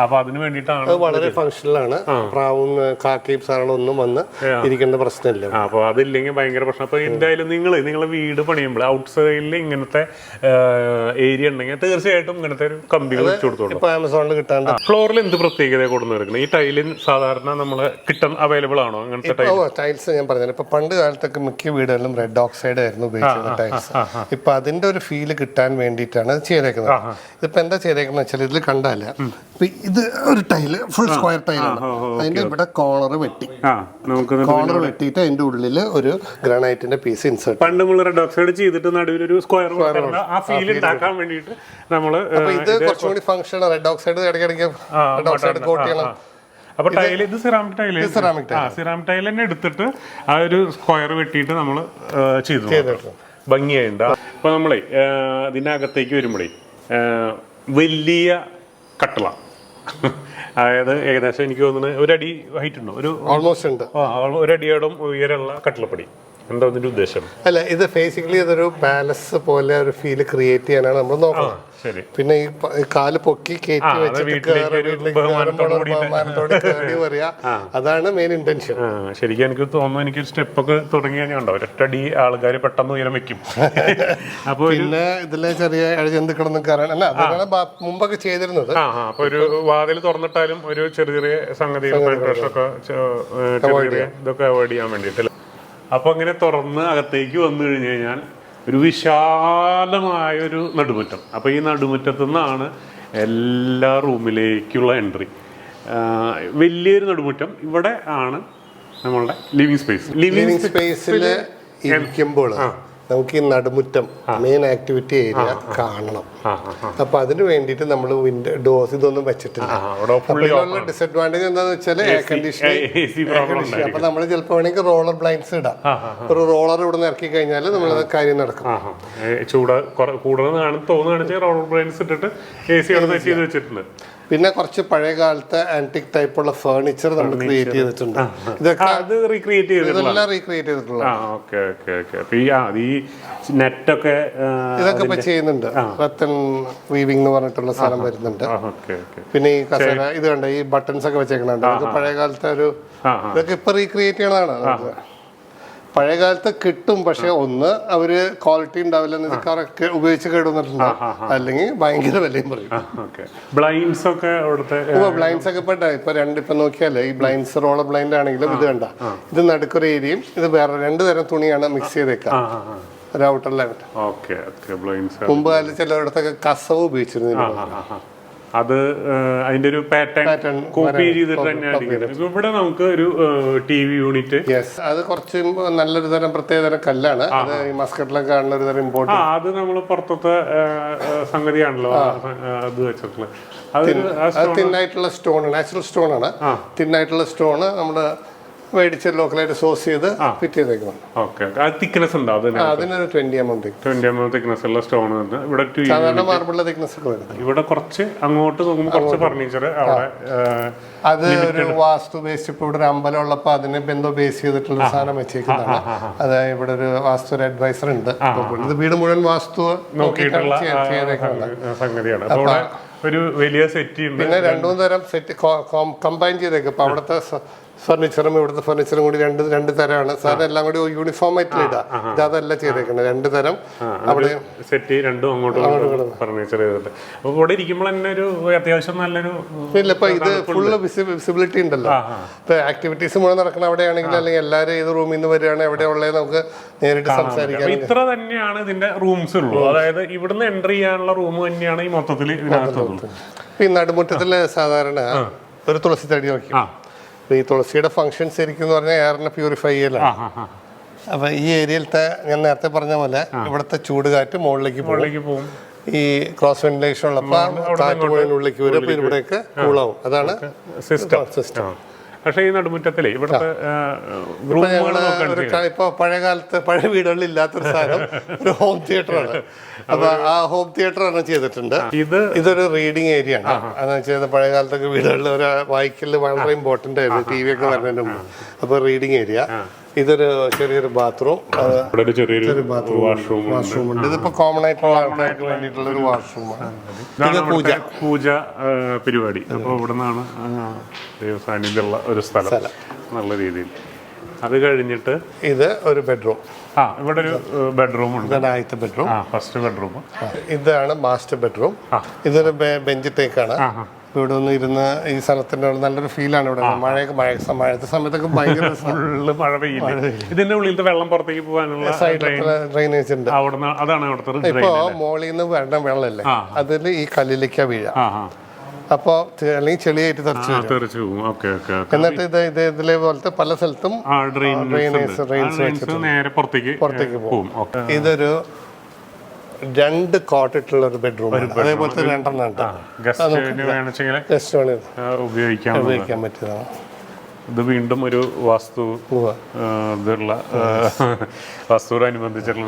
അപ്പൊ അതിന് വേണ്ടിയിട്ടാണ് വളരെ ഫംഗ്ഷനിലാണ് പ്രാവും കാക്കയും സാറുകളും ഒന്നും വന്ന് ഇരിക്കേണ്ട പ്രശ്നമില്ല. അപ്പൊ അതില്ലെങ്കിൽ ഭയങ്കര പ്രശ്നം. അപ്പൊ എന്തായാലും നിങ്ങൾ നിങ്ങളെ വീട് പണിയുമ്പോൾ ഔട്ട് സൈഡിൽ ഇങ്ങനത്തെ ഏരിയ ഉണ്ടെങ്കിൽ തീർച്ചയായിട്ടും ഇങ്ങനത്തെ ഒരു കമ്പികൾ വെച്ച് കൊടുത്തോളൂ. ആമസോണിൽ കിട്ടാണ്ട് ഫ്ലോറിൽ എന്ത് പ്രത്യേകത കൊടുന്നു എടുക്കണം ഈ ടൈലിൻ സാധാരണ നമ്മൾ കിട്ടാൻ അവൈലബിൾ ആണോ അങ്ങനത്തെ ടൈൽസ് ഞാൻ പറഞ്ഞു ഇപ്പൊ പണ്ട് കാലത്തൊക്കെ മിക്ക വീടുകളിലും റെഡ് ഓക്സൈഡ് ആയിരുന്നു ഉപയോഗിച്ചിരുന്ന ടൈൽസ് ഇപ്പൊ അതിന്റെ ഒരു ഫീൽ കിട്ടാൻ വേണ്ടിയിട്ടാണ് അത് ചെയ്തേക്കുന്നത്. ഇതിപ്പോ എന്താ ചെയ്തേക്കുന്നത് വെച്ചാൽ ഇതിൽ കണ്ടല്ല ഇത് ഒരു ടൈൽ ഫുൾ സ്ക്വയർ ടൈലാണ്. അതിന്റെ ഇവിടെ കോളർ വെട്ടി. കോർണർ വെട്ടിയിട്ട് അതിന്റെ ഉള്ളിൽ ഒരു ഗ്രാനൈറ്റിന്റെ പീസ് ഇൻസേർട്ട് പണ്ട് നമ്മൾ റെഡ് ഓക്സൈഡ് ചെയ്തിട്ട് നടുവിൽ ഒരു സ്ക്വയർ ആ ഫീൽ ഉണ്ടാക്കാൻ വേണ്ടിയിട്ട് നമ്മൾ ഇത് കുറച്ചുകൂടി ഫംഗ്ഷൻ റെഡ് ഓക്സൈഡ് ഇടയ്ക്കിടയ്ക്ക് റെഡ് ഓക്സൈഡ് കോട്ട് ചെയ്യണം. അപ്പൊ ടൈൽ ഇത് സിറാമിക് ടൈൽ ceramic ആ സിറാമിക് ടൈൽ തന്നെ എടുത്തിട്ട് ആ ഒരു സ്ക്വയർ വെട്ടിയിട്ട് നമ്മൾ ചെയ്തു. ഭംഗിയായിട്ടുണ്ട് അപ്പൊ നമ്മളെ ഇതിനകത്തേക്ക് വരുമ്പോഴേ വലിയ കട്ടള. അതായത് ഏകദേശം എനിക്ക് തോന്നുന്നത് ഒരടി ഹൈറ്റ് ഉണ്ടോ? ഒരു ഓൾമോസ്റ്റ് ഉണ്ട്. ആ, ഒരടിയോടും ഉയരമുള്ള കട്ടളപ്പടി. എന്താ അതിന്റെ ഉദ്ദേശം? അല്ല ഇത് ബേസിക്കലി ഇതൊരു പാലസ് പോലെ ഒരു ഫീൽ ക്രിയേറ്റ് ചെയ്യാനാണ് നമ്മൾ നോക്കുന്നത്. പിന്നെ ഈ കാൽ പൊക്കി കയറ്റി വെച്ചിട്ട് അതാണ് മെയിൻ ഇന്റൻഷൻ ശരിക്കും എനിക്ക് തോന്നുന്നു എനിക്ക് സ്റ്റെപ്പ് ഒക്കെ തുടങ്ങി കഴിഞ്ഞാൽ ഉണ്ടാവും. ഒരൊറ്റടി ആൾക്കാർ പെട്ടെന്ന് ഉയരം വെക്കും. അപ്പൊ പിന്നെ ഇതിലെ ചെറിയ ഇഴജന്തുക്കളൊന്നും കാരണം അല്ല അതാണ് മുമ്പൊക്കെ ചെയ്തിരുന്നത്. അപ്പൊ ഒരു വാതിൽ തുറന്നിട്ടാലും ഒരു ചെറിയ ചെറിയ സംഗതികൾ ഒക്കെ ചെറിയ ഇതൊക്കെ അവോയ്ഡ് ചെയ്യാൻ വേണ്ടിയിട്ടല്ലേ അപ്പൊ അങ്ങനെ തുറന്ന് അകത്തേക്ക് വന്നു കഴിഞ്ഞു കഴിഞ്ഞാൽ ഒരു വിശാലമായൊരു നടുമുറ്റം. അപ്പോൾ ഈ നടുമുറ്റത്തു നിന്നാണ് എല്ലാ റൂമിലേക്കുള്ള എൻട്രി. വലിയൊരു നടുമുറ്റം. ഇവിടെ ആണ് നമ്മളുടെ ലിവിങ് സ്പേസ്. ലിവിങ് ലിവിംഗ് സ്പേസിൽ ഇരിക്കുമ്പോൾ നമുക്ക് ഈ നടുമുറ്റം മെയിൻ ആക്ടിവിറ്റി ഏരിയ കാണണം. അപ്പൊ അതിന് വേണ്ടിയിട്ട് നമ്മൾ വിൻഡോ ഡോസ് ഇതൊന്നും വെച്ചിട്ടില്ല. അപ്പൊ ഡിസഡ്വാന്റേജ് എന്താന്ന് വെച്ചാൽ എയർ കണ്ടീഷനിങ് അപ്പൊ നമ്മൾ ചിലപ്പോൾ വേണമെങ്കിൽ റോളർ ബ്ലൈൻഡ്സ് ഇടാം. ഒരു റോളർ ഇവിടെ നിന്ന് ഇറക്കി കഴിഞ്ഞാൽ നമ്മൾ കാര്യം നടക്കും. ചൂട് കൂടുതൽ കാണും തോന്നുകയാണെങ്കിൽ റോളർ ബ്ലൈൻസ് ഇട്ടിട്ട് എ സി ചെയ്ത് വെച്ചിട്ടുണ്ട്. പിന്നെ കുറച്ച് പഴയ കാലത്തെ ആന്റിക് ടൈപ്പ് ഉള്ള ഫേർണിച്ചർ നമ്മൾ ക്രിയേറ്റ് ചെയ്തിട്ടുണ്ട്. ഇതൊക്കെ അത് റീക്രിയേറ്റ് ചെയ്തിട്ടുള്ള റീക്രിയേറ്റ് ചെയ്തിട്ടുള്ള ഓക്കെ ഓക്കെ ഓക്കെ അപ്പൊ ഈ നെറ്റൊക്കെ ഇതൊക്കെ ഇപ്പൊ ചെയ്യുന്നുണ്ട്. റത്തൻ വീവിംഗ് എന്ന് പറഞ്ഞിട്ടുള്ള സ്ഥലം വരുന്നുണ്ട്. പിന്നെ ഈ കസേര ഇത് കണ്ട ഈ ബട്ടൺസ് ഒക്കെ വെച്ചേക്കണുണ്ട് പഴയ കാലത്തെ ഒരു ഇതൊക്കെ ഇപ്പൊ റീക്രിയേറ്റ് ചെയ്യണതാണ്. പഴയ കാലത്ത് കിട്ടും പക്ഷെ ഒന്ന് അവർ ക്വാളിറ്റി ഉണ്ടാവില്ല കറക്റ്റ് ഉപയോഗിച്ച് കേടുവന്നിട്ടുണ്ട് അല്ലെങ്കിൽ ഭയങ്കര വിലയും പറയും. ഓക്കെ. ബ്ലൈൻഡ്സ് ഒക്കെ ബ്ലൈൻഡ്സ് ഒക്കെ ഇപ്പൊ ഇപ്പൊ രണ്ട് ഇപ്പൊ നോക്കിയാലേ ഈ ബ്ലൈൻസ് റോളർ ബ്ലൈൻഡ് ആണെങ്കിലും ഇത് കണ്ട. ഇത് നടുക്കൊരു ഏരിയയും ഇത് വേറെ രണ്ട് തരം തുണിയാണ് മിക്സ് ചെയ്തേക്കാം. ഒരു ഔട്ടർ ലെവൽ മുമ്പ് കാലത്ത് ചിലയിടത്തൊക്കെ കസവ് ഉപയോഗിച്ചിരുന്നു അത് അതിന്റെ ഒരു പാറ്റേൺ കോപ്പി ചെയ്തിട്ട് തന്നെയാണ് ഇരിക്കുന്നത്. ഇവിടെ നമുക്ക് ഒരു ടി വി യൂണിറ്റ് അത് കുറച്ച് നല്ലൊരു തരം പ്രത്യേക തരം കല്ലാണ്. അത് മസ്കറ്റിലൊക്കെ കാണുന്ന ഒരു തരം ഇമ്പോർട്ട് ആ അത് നമ്മൾ പുറത്തത്തെ സംഗതിയാണല്ലോ. അത് വെച്ചിട്ടുള്ളത്. അത് തിന്നായിട്ടുള്ള സ്റ്റോൺ നാച്ചുറൽ സ്റ്റോൺ ആണ്. തിന്നായിട്ടുള്ള സ്റ്റോൺ നമ്മൾ മേടിച്ച് ലോക്കലായിട്ട് സോസ് ചെയ്ത് ഫിറ്റ് ഓക്കെ തിക്നെസ് ഉണ്ടോ അതിനൊരു twenty M M twenty M M thickness ഉള്ള സ്റ്റോൺ ഇവിടെ സാധാരണ മാർബിളിന്റെ തിക്നെസ് ഒക്കെ വരുന്നത്. ഇവിടെ കുറച്ച് അങ്ങോട്ട് നോക്കുമ്പോൾ കുറച്ച് ഫർണിച്ചർ അവിടെ അത് ഒരു വാസ്തു ബേസ് ഇപ്പൊ ഇവിടെ ഒരു അമ്പലം ഉള്ളപ്പോ അതിനെ എന്തോ ബേസ് ചെയ്തിട്ടുള്ള സാധനം വെച്ചേക്കുന്നതാണ്. അത് ഇവിടെ ഒരു വാസ്തു ഒരു അഡ്വൈസർ ഉണ്ട്. ഇത് വീട് മുഴുവൻ വാസ്തു നോക്കിയിട്ടുള്ള സംഗതിയാണ്. അപ്പോൾ ഒരു വലിയ സെറ്റ് പിന്നെ രണ്ടു മൂന്ന് തരം സെറ്റ് കമ്പൈൻ ചെയ്തേക്കും. അപ്പൊ അവിടുത്തെ ഫർണിച്ചറും ഇവിടുത്തെ ഫർണിച്ചറും കൂടി രണ്ട് രണ്ട് തരമാണ് സാറിന് എല്ലാം കൂടി യൂണിഫോം ആയിട്ട് ഇടാ ഇത്. അതല്ല ചെയ്തേക്കുന്നത് രണ്ട് തരം. അവിടെ സെറ്റ് രണ്ടും അങ്ങോട്ടും ഫർണിച്ചർ ചെയ്തിട്ട്. അപ്പോൾ ഇവിടെ ഇരിക്കുമ്പോൾ തന്നെ ഒരു അത്യാവശ്യം നല്ലൊരു ഇല്ല ഇപ്പൊ ഇത് ഫുള്ള് വിസിബിലിറ്റി ഉണ്ടല്ലോ. ഇപ്പൊ ആക്ടിവിറ്റീസ് മുഴുവൻ നടക്കണം അവിടെയാണെങ്കിൽ അല്ലെങ്കിൽ എല്ലാവരും ഏത് റൂമിൽ നിന്ന് വരികയാണെങ്കിൽ എവിടെ ഉള്ളത് നമുക്ക് നേരിട്ട് സംസാരിക്കാം ഇത്ര തന്നെയാണ് ഇതിന്റെ റൂംസ് ഉള്ളൂ. അതായത് ഇവിടുന്ന് എൻട്രി ചെയ്യാനുള്ള റൂം തന്നെയാണ് ഈ മൊത്തത്തിൽ ഇതിനകത്തുള്ളത്. ഇപ്പൊ ഈ നടുമുറ്റത്തിൽ സാധാരണ ഒരു തുളസി തടി നോക്കി. ഈ തുളസിയുടെ ഫങ്ഷൻ ശരിക്കും എന്ന് പറഞ്ഞാൽ എയറിനെ പ്യൂരിഫൈ ചെയ്യലാണ്. അപ്പൊ ഈ ഏരിയയിലത്തെ ഞാൻ നേരത്തെ പറഞ്ഞ പോലെ ഇവിടുത്തെ ചൂട് കാറ്റ് മുകളിലേക്ക് പോകും. മുകളിലേക്ക് പോകും. ഈ ക്രോസ് വെന്റിലേഷൻ ഉള്ളപ്പോൾ കാറ്റ് മുകളിലേക്ക് വരും ഇവിടേക്ക് കൂളാവും അതാണ് സിസ്റ്റം സിസ്റ്റം പക്ഷേ ഈ നടുമുറ്റത്തിലെ ഇവിടുത്തെ ഇപ്പൊ പഴയ കാലത്ത് പഴയ വീടുകളിൽ ഇല്ലാത്തൊരു സാധനം ഒരു ഹോം തിയേറ്റർ ആണ്. അപ്പൊ ആ ഹോം തിയേറ്റർ ആണ് ചെയ്തിട്ടുണ്ട്. ഇത് ഇതൊരു റീഡിങ് ഏരിയ ആണ്. അതെന്ന് വെച്ചാൽ പഴയ കാലത്തൊക്കെ വീടുകളിൽ ഒരു വായിക്കൽ വളരെ ഇമ്പോർട്ടന്റ് ആയിരുന്നു ടി വി ഒക്കെ വരുന്നതിന് മുമ്പ്. അപ്പൊ റീഡിങ് ഏരിയ ഇതൊരു ചെറിയൊരു ബാത്റൂം. ഇവിടെ ഒരു ചെറിയൊരു വാഷ്റൂം വാഷ്റൂം ഉണ്ട്. ഇതിപ്പോ കോമൺ ആയിട്ടുള്ള ആൾക്കാർക്ക് വേണ്ടിയിട്ടുള്ള ഒരു വാഷ്റൂമാണ് ഇതാണ് പൂജ. പൂജ പരിപാടി. അപ്പോൾ ഇവിടെ നിന്നാണ് ദൈവസാന്നിധ്യമുള്ള ഒരു സ്ഥലം. നല്ല രീതിയിൽ. അത് കഴിഞ്ഞിട്ട് ഇത് ഒരു ബെഡ്റൂം ആ ഇവിടെ ഒരു ബെഡ്റൂം ഉണ്ട്. ഇതാണ് ആദ്യത്തെ ബെഡ്റൂം ആ ഫസ്റ്റ് ബെഡ്റൂം ഇതാണ് മാസ്റ്റർ ബെഡ്റൂം ഇതൊരു ബെഞ്ച് ടേക്കാണ് ഇവിടെ ഒന്ന് ഇരുന്ന് ഈ സ്ഥലത്തിന്റെ അവിടെ നല്ലൊരു ഫീലാണ് ഇവിടെ. മഴയൊക്കെ മഴ മഴത്തെ സമയത്തൊക്കെ ഭയങ്കര ഫുള്ള് മഴ പെയ്യില്ല ഇതിന്റെ ഉള്ളിലത്തെ വെള്ളം പുറത്തേക്ക് പോകാനുള്ള ഡ്രെയിനേജ് ഉണ്ട്. അവിടുന്ന് അതാണ് അവിടുത്തെ. മോളിൽ നിന്ന് വേണ്ട വെള്ളമല്ലേ. അതിൽ ഈ കല്ലിലേക്കാ വീഴ. അപ്പൊ അല്ലെങ്കിൽ ചെളിയായിട്ട് തെറിച്ചു എന്നിട്ട് ഇത് ഇത് ഇതിലെ പോലത്തെ പല സ്ഥലത്തും ഡ്രെയിൻസ് drains നേരെ പുറത്തേക്ക് പുറത്തേക്ക് പോകും. ഇതൊരു രണ്ട് കോട്ടിട്ടുള്ള ഒരു ബെഡ്റൂം അതേപോലത്തെ രണ്ടെണ്ണം ഉണ്ട്. ഗസ്റ്റിന് വേണമെങ്കിൽ ജസ്റ്റ് വേണേ ഉപയോഗിക്കാം ഉപയോഗിക്കാൻ പറ്റിയതാണ് ഇത് വീണ്ടും ഒരു വാസ്തു ഇതുള്ള ആ,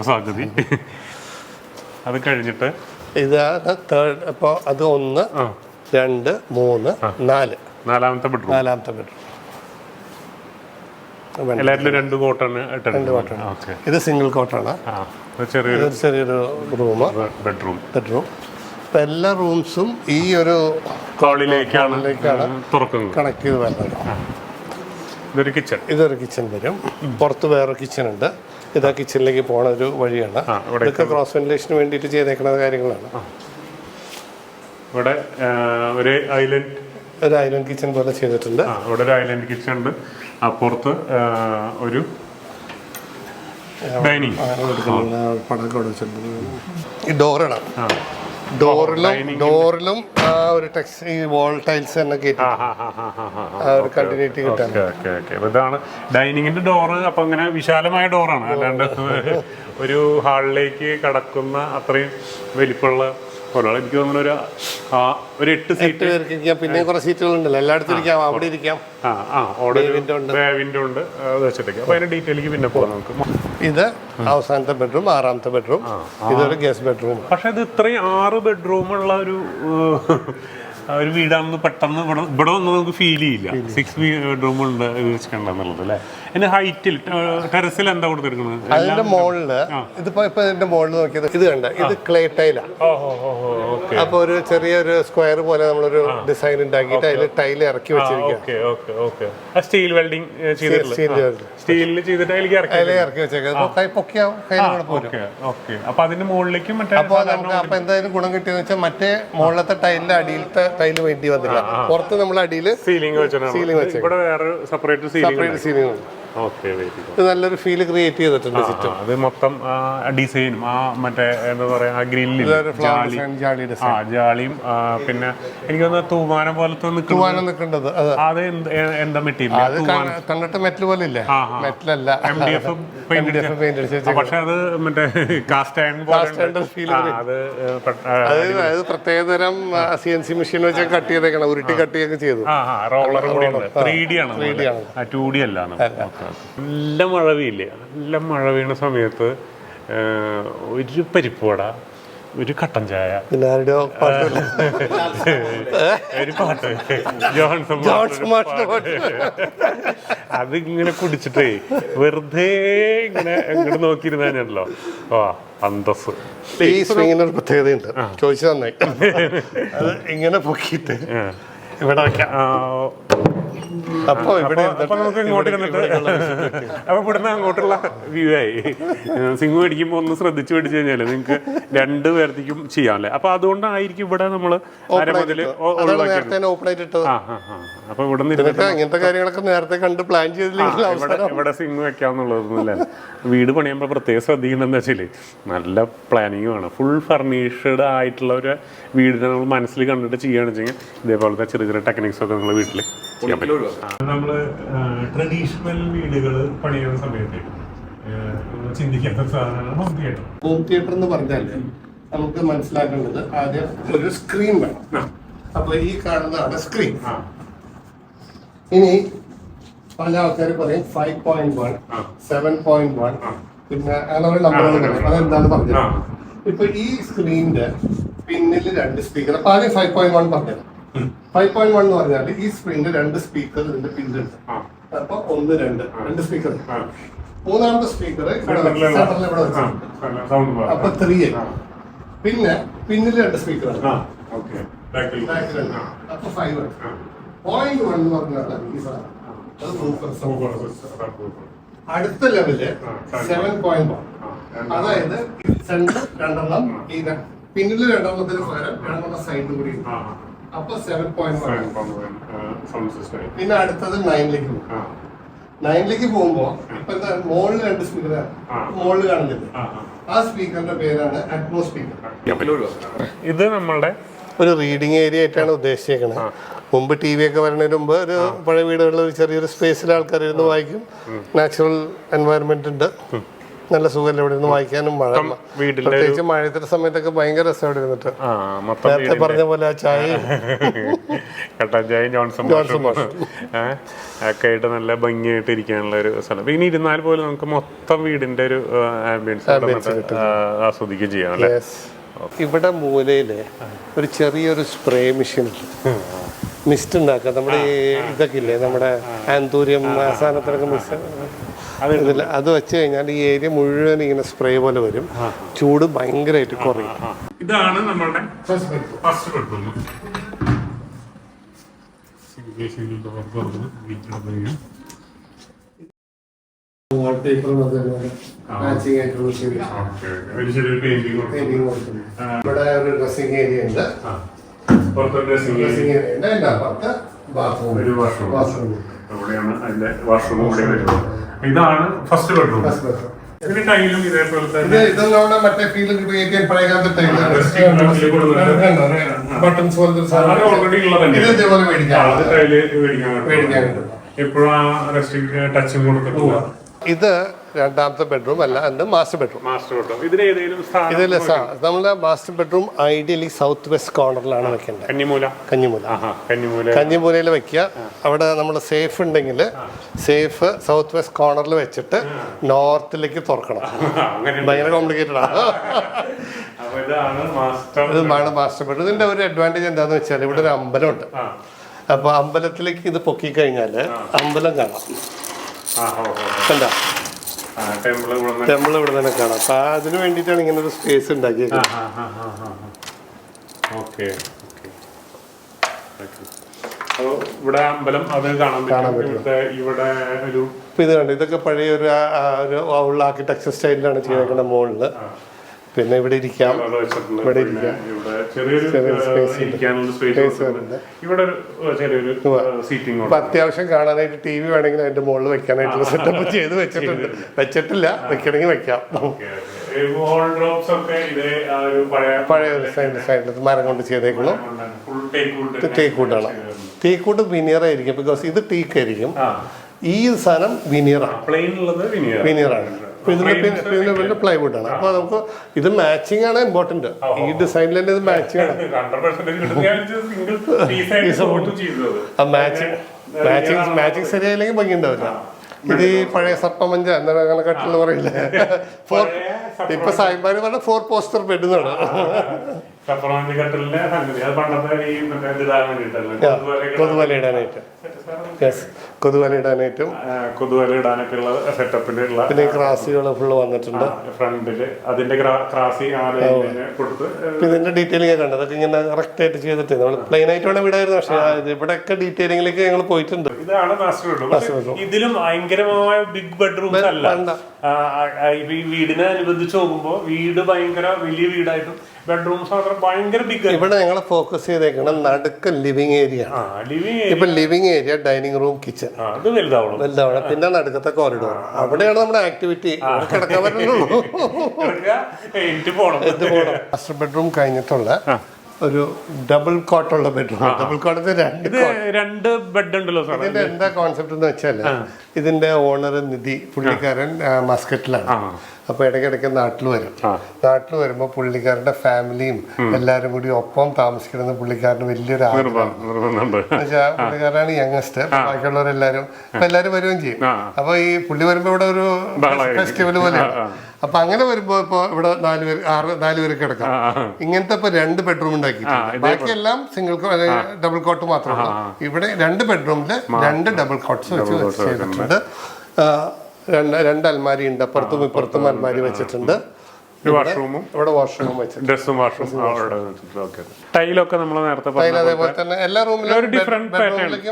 സാധ്യത. സംഗതി അത് കഴിഞ്ഞിട്ട് ഇതാണ് തേർഡ് അപ്പോൾ അത് ഒന്ന് രണ്ട് മൂന്ന് നാല്. നാലാമത്തെ ബെഡ്റൂം നാലാമത്തെ ബെഡ്റൂം എല്ലാവരിലും രണ്ട് കോട്ടാണ് ഇട്ടിട്ടുണ്ട്. ഓക്കെ. ഇത് സിംഗിൾ കോട്ടാണ് ചെറിയൊരു ചെറിയൊരു റൂം ബെഡ്റൂം ബെഡ്റൂം ഇപ്പം എല്ലാ റൂംസും ഈ ഒരു ഹാളിലേക്കാണ് തുറക്കുന്നത്. കണക്ട് ചെയ്ത് വരുന്നത്. ഇതൊരു കിച്ചൺ ഇതൊരു കിച്ചൺ വരും. പുറത്ത് വേറെ കിച്ചൺ ഉണ്ട്. ഇതാ കിച്ചണിലേക്ക് പോണ ഒരു വഴിയാണ്. ഇതൊക്കെ ക്രോസ് വെന്റിലേഷന് വേണ്ടിയിട്ട് ചെയ്തേക്കുന്ന കാര്യങ്ങളാണ്. ഇവിടെ ഒരു ഐലൻഡ് ഒരു ഐലൻഡ് കിച്ചൺ പോലെ ചെയ്തിട്ടുണ്ട്. ഇവിടെ ഒരു ഐലൻഡ് കിച്ചൺ ഉണ്ട്. അപ്പുറത്ത് ഒരു ഡൈനിങ്. ഈ ഡോറിടാം ഡോറിലും ഡോറിലും ആ ഒരു ടെക്സ് ഈ വോൾ ടൈൽസ് തന്നെ കയറ്റി ആ ഒരു കണ്ടിന്യൂറ്റി കിട്ടാൻ. Okay okay. ഓക്കെ ഇതാണ് ഡൈനിങ്ങിന്റെ ഡോറ്. അപ്പൊ അങ്ങനെ വിശാലമായ ഡോറാണ്. അല്ലാണ്ട് ഒരു ഹാളിലേക്ക് കടക്കുന്ന അത്രയും വലിപ്പമുള്ള പോലെ എനിക്ക് തോന്നുന്നു ഒരു ഒരു എട്ട് സീറ്റ്. പേർക്ക് ഇരിക്കാം. പിന്നെ കുറെ സീറ്റുകൾ ഉണ്ടല്ലോ. എല്ലായിടത്തും ഇരിക്കാം. അവിടെ ഇരിക്കാം. ആ ആ ഓടെ വിൻഡോ ഉണ്ട്. വിൻഡോ ഉണ്ട്. അത് വെച്ചിട്ടേക്ക്. അപ്പൊ അതിന്റെ ഡീറ്റെയിലേക്ക് പിന്നെ പോകാം നമുക്ക്. ഇത് അവസാനത്തെ ബെഡ്റൂം ആറാമത്തെ ബെഡ്റൂം ഇതൊരു ഗസ്റ്റ് ബെഡ്റൂം പക്ഷെ ഇത് ഇത്രയും ആറ് ബെഡ്റൂമുള്ള ഒരു ഒരു വീടാണെന്ന് പെട്ടെന്ന് ഇവിടെ ഇവിടെ ഒന്നും നമുക്ക് ഫീൽ ചെയ്യില്ല. സിക്സ് ബെഡ്റൂം ഉണ്ട് വെച്ചിട്ടുണ്ടെന്നുള്ളത് അല്ലേ? അതിന്റെ ഹൈറ്റിൽ ടെറസിൽ എന്താ കൊടുത്തിരിക്കുന്നത്? അതിന്റെ മുകളിൽ ഇതിപ്പോ ഇപ്പൊ ഇതിന്റെ മുകളിൽ നോക്കിയത് ഇത് കണ്ട ഇത് ക്ലേ ടൈലാ അപ്പൊ ഒരു ചെറിയൊരു സ്ക്വയർ പോലെ നമ്മളൊരു ഡിസൈൻ ഉണ്ടാക്കിയിട്ട് അതിൽ ടൈൽ ഇറക്കി വെച്ചിരിക്കുക സ്റ്റീൽ വെൽഡിംഗ് സ്റ്റീലിൽ ചെയ്തിട്ട് ഇറക്കി അപ്പൊ എന്തായാലും ഗുണം കിട്ടിയെന്ന് വെച്ചാൽ മറ്റേ മുകളിലത്തെ ടൈലിന്റെ അടിയിലത്തെ ടൈൽ വേണ്ടി വന്നില്ല. പുറത്ത് നമ്മൾ അടിയിൽ സീലിംഗ് സീലിംഗ് വേറെ സെപ്പറേറ്റ് സീലിംഗ് നല്ലൊരു ഫീൽ ക്രിയേറ്റ് ചെയ്തിട്ടുണ്ട് ചുറ്റും അത് മൊത്തം ഡിസൈനും ആ മറ്റേ എന്താ പറയാ ആ ആ ജാളിയും പിന്നെ എനിക്ക് തോന്നുന്നു തൂമാനം പോലത്തെ തൂവാനം നിൽക്കേണ്ടത് അത്. എന്താ മെറ്റീരിയൽ? അത് കണ്ടിട്ട് മെറ്റൽ പോലെ ഇല്ല? മെറ്റലല്ല എം ഡി എഫ് പക്ഷെ അത് മറ്റേ കാസ്റ്റ് അതായത് പ്രത്യേകതരം സി എൻ സി മെഷീൻ വെച്ച് കട്ട് ചെയ്തേക്കണം ഉരുട്ടി കട്ട് ചെയ്യൊക്കെ ചെയ്തു. റോളർ കൂടി റോളറും കൂടി ആണ്. ത്രീ ഡി ആണ് ടു ഡി അല്ല. നല്ല മഴ പെയ്യില്ലേ നല്ല മഴ പെയ്യുന്ന സമയത്ത് ഒരു പരിപ്പുവട ഒരു കട്ടൻ ചായ. ഒരു പാട്ട്. ജോൺസൺ അതിങ്ങനെ കുടിച്ചിട്ടേ വെറുതെ ഇങ്ങനെ ഇങ്ങോട്ട് നോക്കിയിരുന്നാ ഞാനല്ലോ ആ അന്തസ് ഈ സ്വിങ്ങിന് ഒരു പ്രത്യേകതയുണ്ട്. ചോദിച്ചു നന്നായി. അത് ഇങ്ങനെ പൊക്കിയിട്ട് ഇവിടെ വെക്കാം. അപ്പൊ ഇവിടെ അപ്പൊ നമുക്ക് ഇങ്ങോട്ട് ഇരുന്നിട്ട് അപ്പൊ ഇവിടുന്ന് അങ്ങോട്ടുള്ള വ്യൂ ആയി. സിംഗ് മേടിക്കുമ്പോ ഒന്ന് ശ്രദ്ധിച്ചു മേടിച്ചു കഴിഞ്ഞാൽ നിങ്ങക്ക് രണ്ടു പേർത്തേക്കും ചെയ്യാമല്ലേ അപ്പൊ അതുകൊണ്ടായിരിക്കും ഇവിടെ ആ അപ്പൊ ഇവിടെ അങ്ങനത്തെ കാര്യങ്ങളൊക്കെ നേരത്തെ കണ്ട് പ്ലാൻ ചെയ്തില്ലെങ്കിൽ ഇവിടെ ഇവിടെ സിംഗ് വെക്കാന്നുള്ളതൊന്നുമില്ല. വീട് പണിയുമ്പോൾ പ്രത്യേകം ശ്രദ്ധിക്കണമെന്ന് വെച്ചാൽ നല്ല പ്ലാനിങ് വേണം ഫുൾ ഫർണിഷ്ഡ് ആയിട്ടുള്ള ഒരു വീടിനെ നമ്മൾ മനസ്സിൽ കണ്ടിട്ട് ചെയ്യുകയാണെന്ന് വെച്ചാൽ ഇതേപോലത്തെ ചെറിയ ചെറിയ ടെക്നിക്സ് ഒക്കെ നമ്മൾ വീട്ടിൽ ചെയ്യാൻ പറ്റും. നമ്മൾ ട്രഡീഷണൽ വീടുകൾ പണിയുന്ന സമയത്ത് ചിന്തിക്കാത്ത സാധനമാണ് ഹോം തിയേറ്റർ ഹോം തിയേറ്റർ എന്ന് പറഞ്ഞാൽ നമുക്ക് മനസ്സിലാക്കേണ്ടത് ആദ്യം ഒരു സ്ക്രീൻ വേണം. അപ്പൊ ഈ കാണുന്നതാണ് സ്ക്രീൻ ഇനി പല ആൾക്കാർ പറയും five point one seven point one പിന്നെ അങ്ങനെ നമ്പർ പറയും അതെന്താന്ന് പറഞ്ഞത്. ഇപ്പൊ ഈ സ്ക്രീനിന്റെ പിന്നിൽ രണ്ട് സ്പീക്കർ അപ്പൊ ആദ്യം ഫൈവ് പോയിന്റ് വൺ പറഞ്ഞത് ഫൈവ് പോയിന്റ് വൺ എന്ന് പറഞ്ഞാൽ ഈ സ്ക്രീനിൽ രണ്ട് സ്പീക്കർ ഇതിന്റെ പിൻസ് ആ. അപ്പൊ ഒന്ന് രണ്ട് രണ്ട് സ്പീക്കർ മൂന്നാമത്തെ സ്പീക്കർ അപ്പൊ ത്രീ പിന്നെ പിന്നിൽ രണ്ട് സ്പീക്കറാണ് ആ ഓക്കെ ബാക്കിൽ ബാക്കിൽ രണ്ട്. അപ്പൊ ഫൈവ് പോയിന്റ് വൺ എന്ന് പറഞ്ഞാൽ ഈ സാധനം. അത് സൂപ്പർ സൗണ്ട് അടുത്ത ലെവൽ സെവൻ പോയിന്റ് വൺ അതായത് സെന്റർ രണ്ടെണ്ണം ഈ പിന്നിൽ പിന്നിൽ രണ്ടെണ്ണത്തിന് പകരം രണ്ടെണ്ണം സൈഡിൽ കൂടി. അപ്പൊ സെവൻ പോയിന്റ് സിസ്റ്റം പിന്നെ അടുത്തത് നയനിലേക്ക് പോകും. നയനിലേക്ക് പോകുമ്പോ ഇപ്പൊ എന്താ മോളിൽ രണ്ട് സ്പീക്കർ. മോളിൽ കാണുന്നില്ല? ആ ആ. സ്പീക്കറിന്റെ പേരാണ് അറ്റ്മോ സ്പീക്കർ ഇത് നമ്മളുടെ ഒരു റീഡിങ് ഏരിയ ആയിട്ടാണ് ഉദ്ദേശിച്ചേക്കുന്നത് മുമ്പ് ടി വി ഒക്കെ വരുന്നതിന് മുമ്പ് ഒരു പഴയ വീടുകളിൽ ഒരു ചെറിയൊരു സ്പേസിൽ ആൾക്കാർ ഇരുന്ന് വായിക്കും. നാച്ചുറൽ എൻവയറമെന്റ് ഉണ്ട്. നല്ല സുഖമല്ല. ഇവിടെ ഇരുന്ന് വായിക്കാനും മഴ പ്രത്യേകിച്ച് മഴയത്തിന്റെ സമയത്തൊക്കെ ഭയങ്കര രസം ഇവിടെ ഇരുന്നിട്ട്. നേരത്തെ പറഞ്ഞ പോലെ ആ കട്ടൻ ചായ ജോൺസൺ ജോൺസൺ ഒക്കെ ആയിട്ട് നല്ല ഭംഗിയായിട്ട് ഇരിക്കാനുള്ള ഒരു സ്ഥലം. പിന്നെ ഇരുന്നാൽ പോലും നമുക്ക് മൊത്തം വീടിന്റെ ഒരു ആംബിയൻസ് ആസ്വദിക്കുകയും ചെയ്യാം അല്ലേ? ഇവിടെ മൂലയിൽ ഒരു ചെറിയൊരു സ്പ്രേ മെഷീൻ മിസ്റ്റ് ഉണ്ടാക്കാം നമ്മുടെ ഇതൊക്കെ ഇല്ലേ? നമ്മുടെ ആന്തൂര്യം സാധനത്തിനൊക്കെ മിസ്റ്റ് ഇതിൽ അത് വെച്ച് കഴിഞ്ഞാൽ ഈ ഏരിയ മുഴുവൻ ഇങ്ങനെ സ്പ്രേ പോലെ വരും. ചൂട് ഭയങ്കരമായിട്ട് കുറയും. ഇതാണ് നമ്മളുടെ ഫസ്റ്റ് ബെഡ്റൂം. ഇവിടെ ഒരു ഡ്രസ്സിംഗ് ഏരിയ ഉണ്ട്. പുറത്തൊരു. ഡ്രസ്സിംഗ് ഏരിയ ഉണ്ട്. ബാത്റൂം ഒരു വാഷ്റൂം അവിടെയാണ് അതിന്റെ വാഷ്റൂം ഇവിടെ വരുന്നത്. ഇതാണ് ഫസ്റ്റ് ബെഡ്റൂം ടൈലും ഇതെല്ലാം മറ്റേ ഫീൽ ക്രിയേറ്റ് ചെയ്യാൻ പഴയകാലത്തെ Resting ൽ കൊടുത്തിട്ട് ബട്ടൺസ് പോലത്തെ ഒരു അത് സാധനം. ഓൾറെഡി ഉള്ളതല്ലേ ഇത് ഇതേപോലെ മേടിക്കാം. അത് ടൈൽ മേടിക്കാൻ മേടിക്കാൻ എപ്പോഴും ആ റെസ്റ്റിംഗ് ടച്ചും കൊടുത്തിട്ടില്ല ഇത് രണ്ടാമത്തെ ബെഡ്റൂം അല്ല അത് മാസ്റ്റർ ബെഡ്റൂം മാസ്റ്റർ ബെഡ്റൂം ഇതിൽ നമ്മുടെ master bedroom ideally south west കോർണറിലാണ് വെക്കേണ്ടത് കന്നിമൂല. കഞ്ഞിമൂല ആഹാ കന്നിമൂല. കഞ്ഞിമൂലയിൽ വെക്കുക. അവിടെ നമ്മൾ സേഫ് ഉണ്ടെങ്കിൽ സേഫ് സൗത്ത് വെസ്റ്റ് കോർണറിൽ വെച്ചിട്ട് നോർത്തിലേക്ക് തുറക്കണം. ഭയങ്കര കോംപ്ലിക്കേറ്റഡ് ആണ്. ഇതാണ് മാസ്റ്റർ ബെഡ് മാസ്റ്റർ ബെഡ്റൂം ഇതിന്റെ ഒരു അഡ്വാന്റേജ് എന്താന്ന് വെച്ചാൽ ഇവിടെ ഒരു അമ്പലമുണ്ട്. ഉണ്ട് അപ്പൊ അമ്പലത്തിലേക്ക് ഇത് പൊക്കി കഴിഞ്ഞാൽ അമ്പലം കാണാം. കണ്ട? ടെമ്പിൾ ഇവിടെ തന്നെ കാണാം. അപ്പൊ അതിന് വേണ്ടിയിട്ടാണ് ഇങ്ങനെ ഒരു സ്പേസ് ഉണ്ടാക്കിയത് ഇവിടെ അമ്പലം അത് കാണാൻ ഇവിടുത്തെ ഇവിടെ ഒരു ഇപ്പൊ ഇത് കണ്ടു? ഇതൊക്കെ പഴയ ഒരു ഉള്ള ആർക്കിടെക്ചർ സ്റ്റൈലിലാണ് ചെയ്തേക്കുന്നത് മുകളിൽ പിന്നെ ഇവിടെ ഇരിക്കാം. ഇവിടെ ഇരിക്കാം. അപ്പൊ അത്യാവശ്യം കാണാനായിട്ട് ടി വി വേണമെങ്കിൽ അതിന്റെ മുകളിൽ വെക്കാനായിട്ടുള്ള സെറ്റപ്പ് ചെയ്ത് വെച്ചിട്ടുണ്ട്. വെച്ചിട്ടില്ല. വെക്കണമെങ്കിൽ വെക്കാം. പഴയ ഒരു സൈഡിൽ മരം കൊണ്ട് ചെയ്തേക്കുള്ളൂ. ടീക്കൂട്ടാണ് ടീക്കൂട്ട് വിനിയർ ആയിരിക്കും. ബിക്കോസ് ഇത് ടീക്കായിരിക്കും ഈ സാധനം വിനിയറാണ് പ്ലെയിൻ ഉള്ളത് വിനിയർ വിനിയറാണ് പിന്നെ പ്ലൈവുഡ് ആണ്. അപ്പൊ നമുക്ക് ഇത് മാച്ചിങ് ആണ് ഇമ്പോർട്ടന്റ് ഈ ഡിസൈനിൽ തന്നെ ഇത് മാച്ചിങ് ആണ്. മാച്ചിങ് മാച്ചിങ് മാച്ചിങ് ശരിയായില്ലെങ്കിൽ ഭംഗി ഉണ്ടാവില്ല ഇത് ഈ പഴയ സർപ്പമഞ്ച എന്താണ് അങ്ങനെ കട്ടിൽ പറയില്ലേ? ഫോർ ഇപ്പൊ സായിബാര് പറഞ്ഞ ഫോർ പോസ്റ്റർ ബെഡ് എന്നാണ് ഇടാനായിട്ട്. യെസ് കൊതുവല ഇടാനായിട്ടും കൊതുവല ഇടാനൊക്കെ ഉള്ള സെറ്റപ്പിന്റെ ഉള്ള പിന്നെ ക്രാസികൾ ഫുൾ ഫുള്ള് വന്നിട്ടുണ്ട്. ഫ്രണ്ടിൽ അതിന്റെ ക്രാസി കൊടുത്ത് ഇതിന്റെ ഡീറ്റെയിലിംഗ് ഒക്കെ ഉണ്ട് അതൊക്കെ ഇങ്ങനെ കറക്റ്റ് ആയിട്ട് ചെയ്തിട്ട്. നമ്മൾ പ്ലെയിൻ ആയിട്ട് വേണം വിടായിരുന്നു. പക്ഷെ ഇവിടെയൊക്കെ ഡീറ്റെയിലിംഗിലേക്ക് ഞങ്ങൾ പോയിട്ടുണ്ട്. ഇതാണ് മാസ്റ്റർ ബെഡ്റൂം ഇതിലും ഭയങ്കരമായ ബിഗ് ബെഡ്റൂം അല്ല. ഈ വീടിനെ അനുബന്ധിച്ച് നോക്കുമ്പോ വീട് ഭയങ്കര വലിയ വീടായിട്ടും ബെഡ്റൂംസ് ഭയങ്കര ബിഗ് ഇവിടെ ഞങ്ങൾ ഫോക്കസ് ചെയ്തേക്കണം നടുക്ക് ലിവിങ് ഏരിയ ഇപ്പൊ living area dining room kitchen അത് വലുതാവണം. പിന്നെ നടുക്കത്തെ കോറിഡോർ അവിടെയാണ് നമ്മുടെ ആക്ടിവിറ്റി കിടക്കാൻ പറ്റുള്ളൂ മാസ്റ്റർ ബെഡ്റൂം കഴിഞ്ഞിട്ടുള്ള ഒരു ഡബിൾ കോട്ടുള്ള ബെഡ്റൂം ഡബിൾ കോട്ട് രണ്ട് രണ്ട് ബെഡ് ഉണ്ടല്ലോ സാർ ഇതിന്റെ എന്താ കോൺസെപ്റ്റ് എന്ന് വെച്ചാൽ ഇതിന്റെ ഓണർ നിധി പുള്ളിക്കാരൻ മസ്കറ്റിലാണ്. അപ്പൊ ഇടയ്ക്കിടയ്ക്ക് നാട്ടിൽ വരും. നാട്ടിൽ വരുമ്പോൾ പുള്ളിക്കാരന്റെ ഫാമിലിയും എല്ലാരും കൂടി ഒപ്പം താമസിക്കണമെന്ന് പുള്ളിക്കാരന് വലിയൊരു എന്നുവെച്ചാൽ പുള്ളിക്കാരനാണ് യങ്ങസ്റ്റ് ബാക്കിയുള്ളവരെല്ലാരും എല്ലാരും വരികയും ചെയ്യും. അപ്പോൾ അപ്പൊ ഈ പുള്ളി വരുമ്പോ ഇവിടെ ഒരു ഫെസ്റ്റിവൽ പോലെയാണ്. അപ്പൊ അങ്ങനെ വരുമ്പോ ഇപ്പൊ ഇവിടെ നാല് പേര് ആറ് നാല് പേര് കിടക്കാം. ഇങ്ങനത്തെ ഇപ്പൊ രണ്ട് ബെഡ്റൂം ഉണ്ടാക്കി. ബാക്കിയെല്ലാം സിംഗിൾ ഡബിൾ കോട്ട് മാത്രമാണ് ഇവിടെ രണ്ട് ബെഡ്റൂമിൽ രണ്ട് ഡബിൾ കോട്ട്സ് വെച്ച് ചെയ്തിട്ടുണ്ട് രണ്ട് അൽമാരി ഉണ്ട്. അപ്പുറത്തും ഇപ്പുറത്തും അൽമാരി വെച്ചിട്ടുണ്ട്. വാഷ്റൂമും ഇവിടെ വാഷ്റൂം വെച്ചിട്ടുണ്ട്. ഡ്രസ്സും വാഷ്റൂം അവിടെ ഓക്കെ ടൈലൊക്കെ നമ്മൾ നേരത്തെ ടൈൽ അതേപോലെ തന്നെ എല്ലാ റൂമിലും ഒരു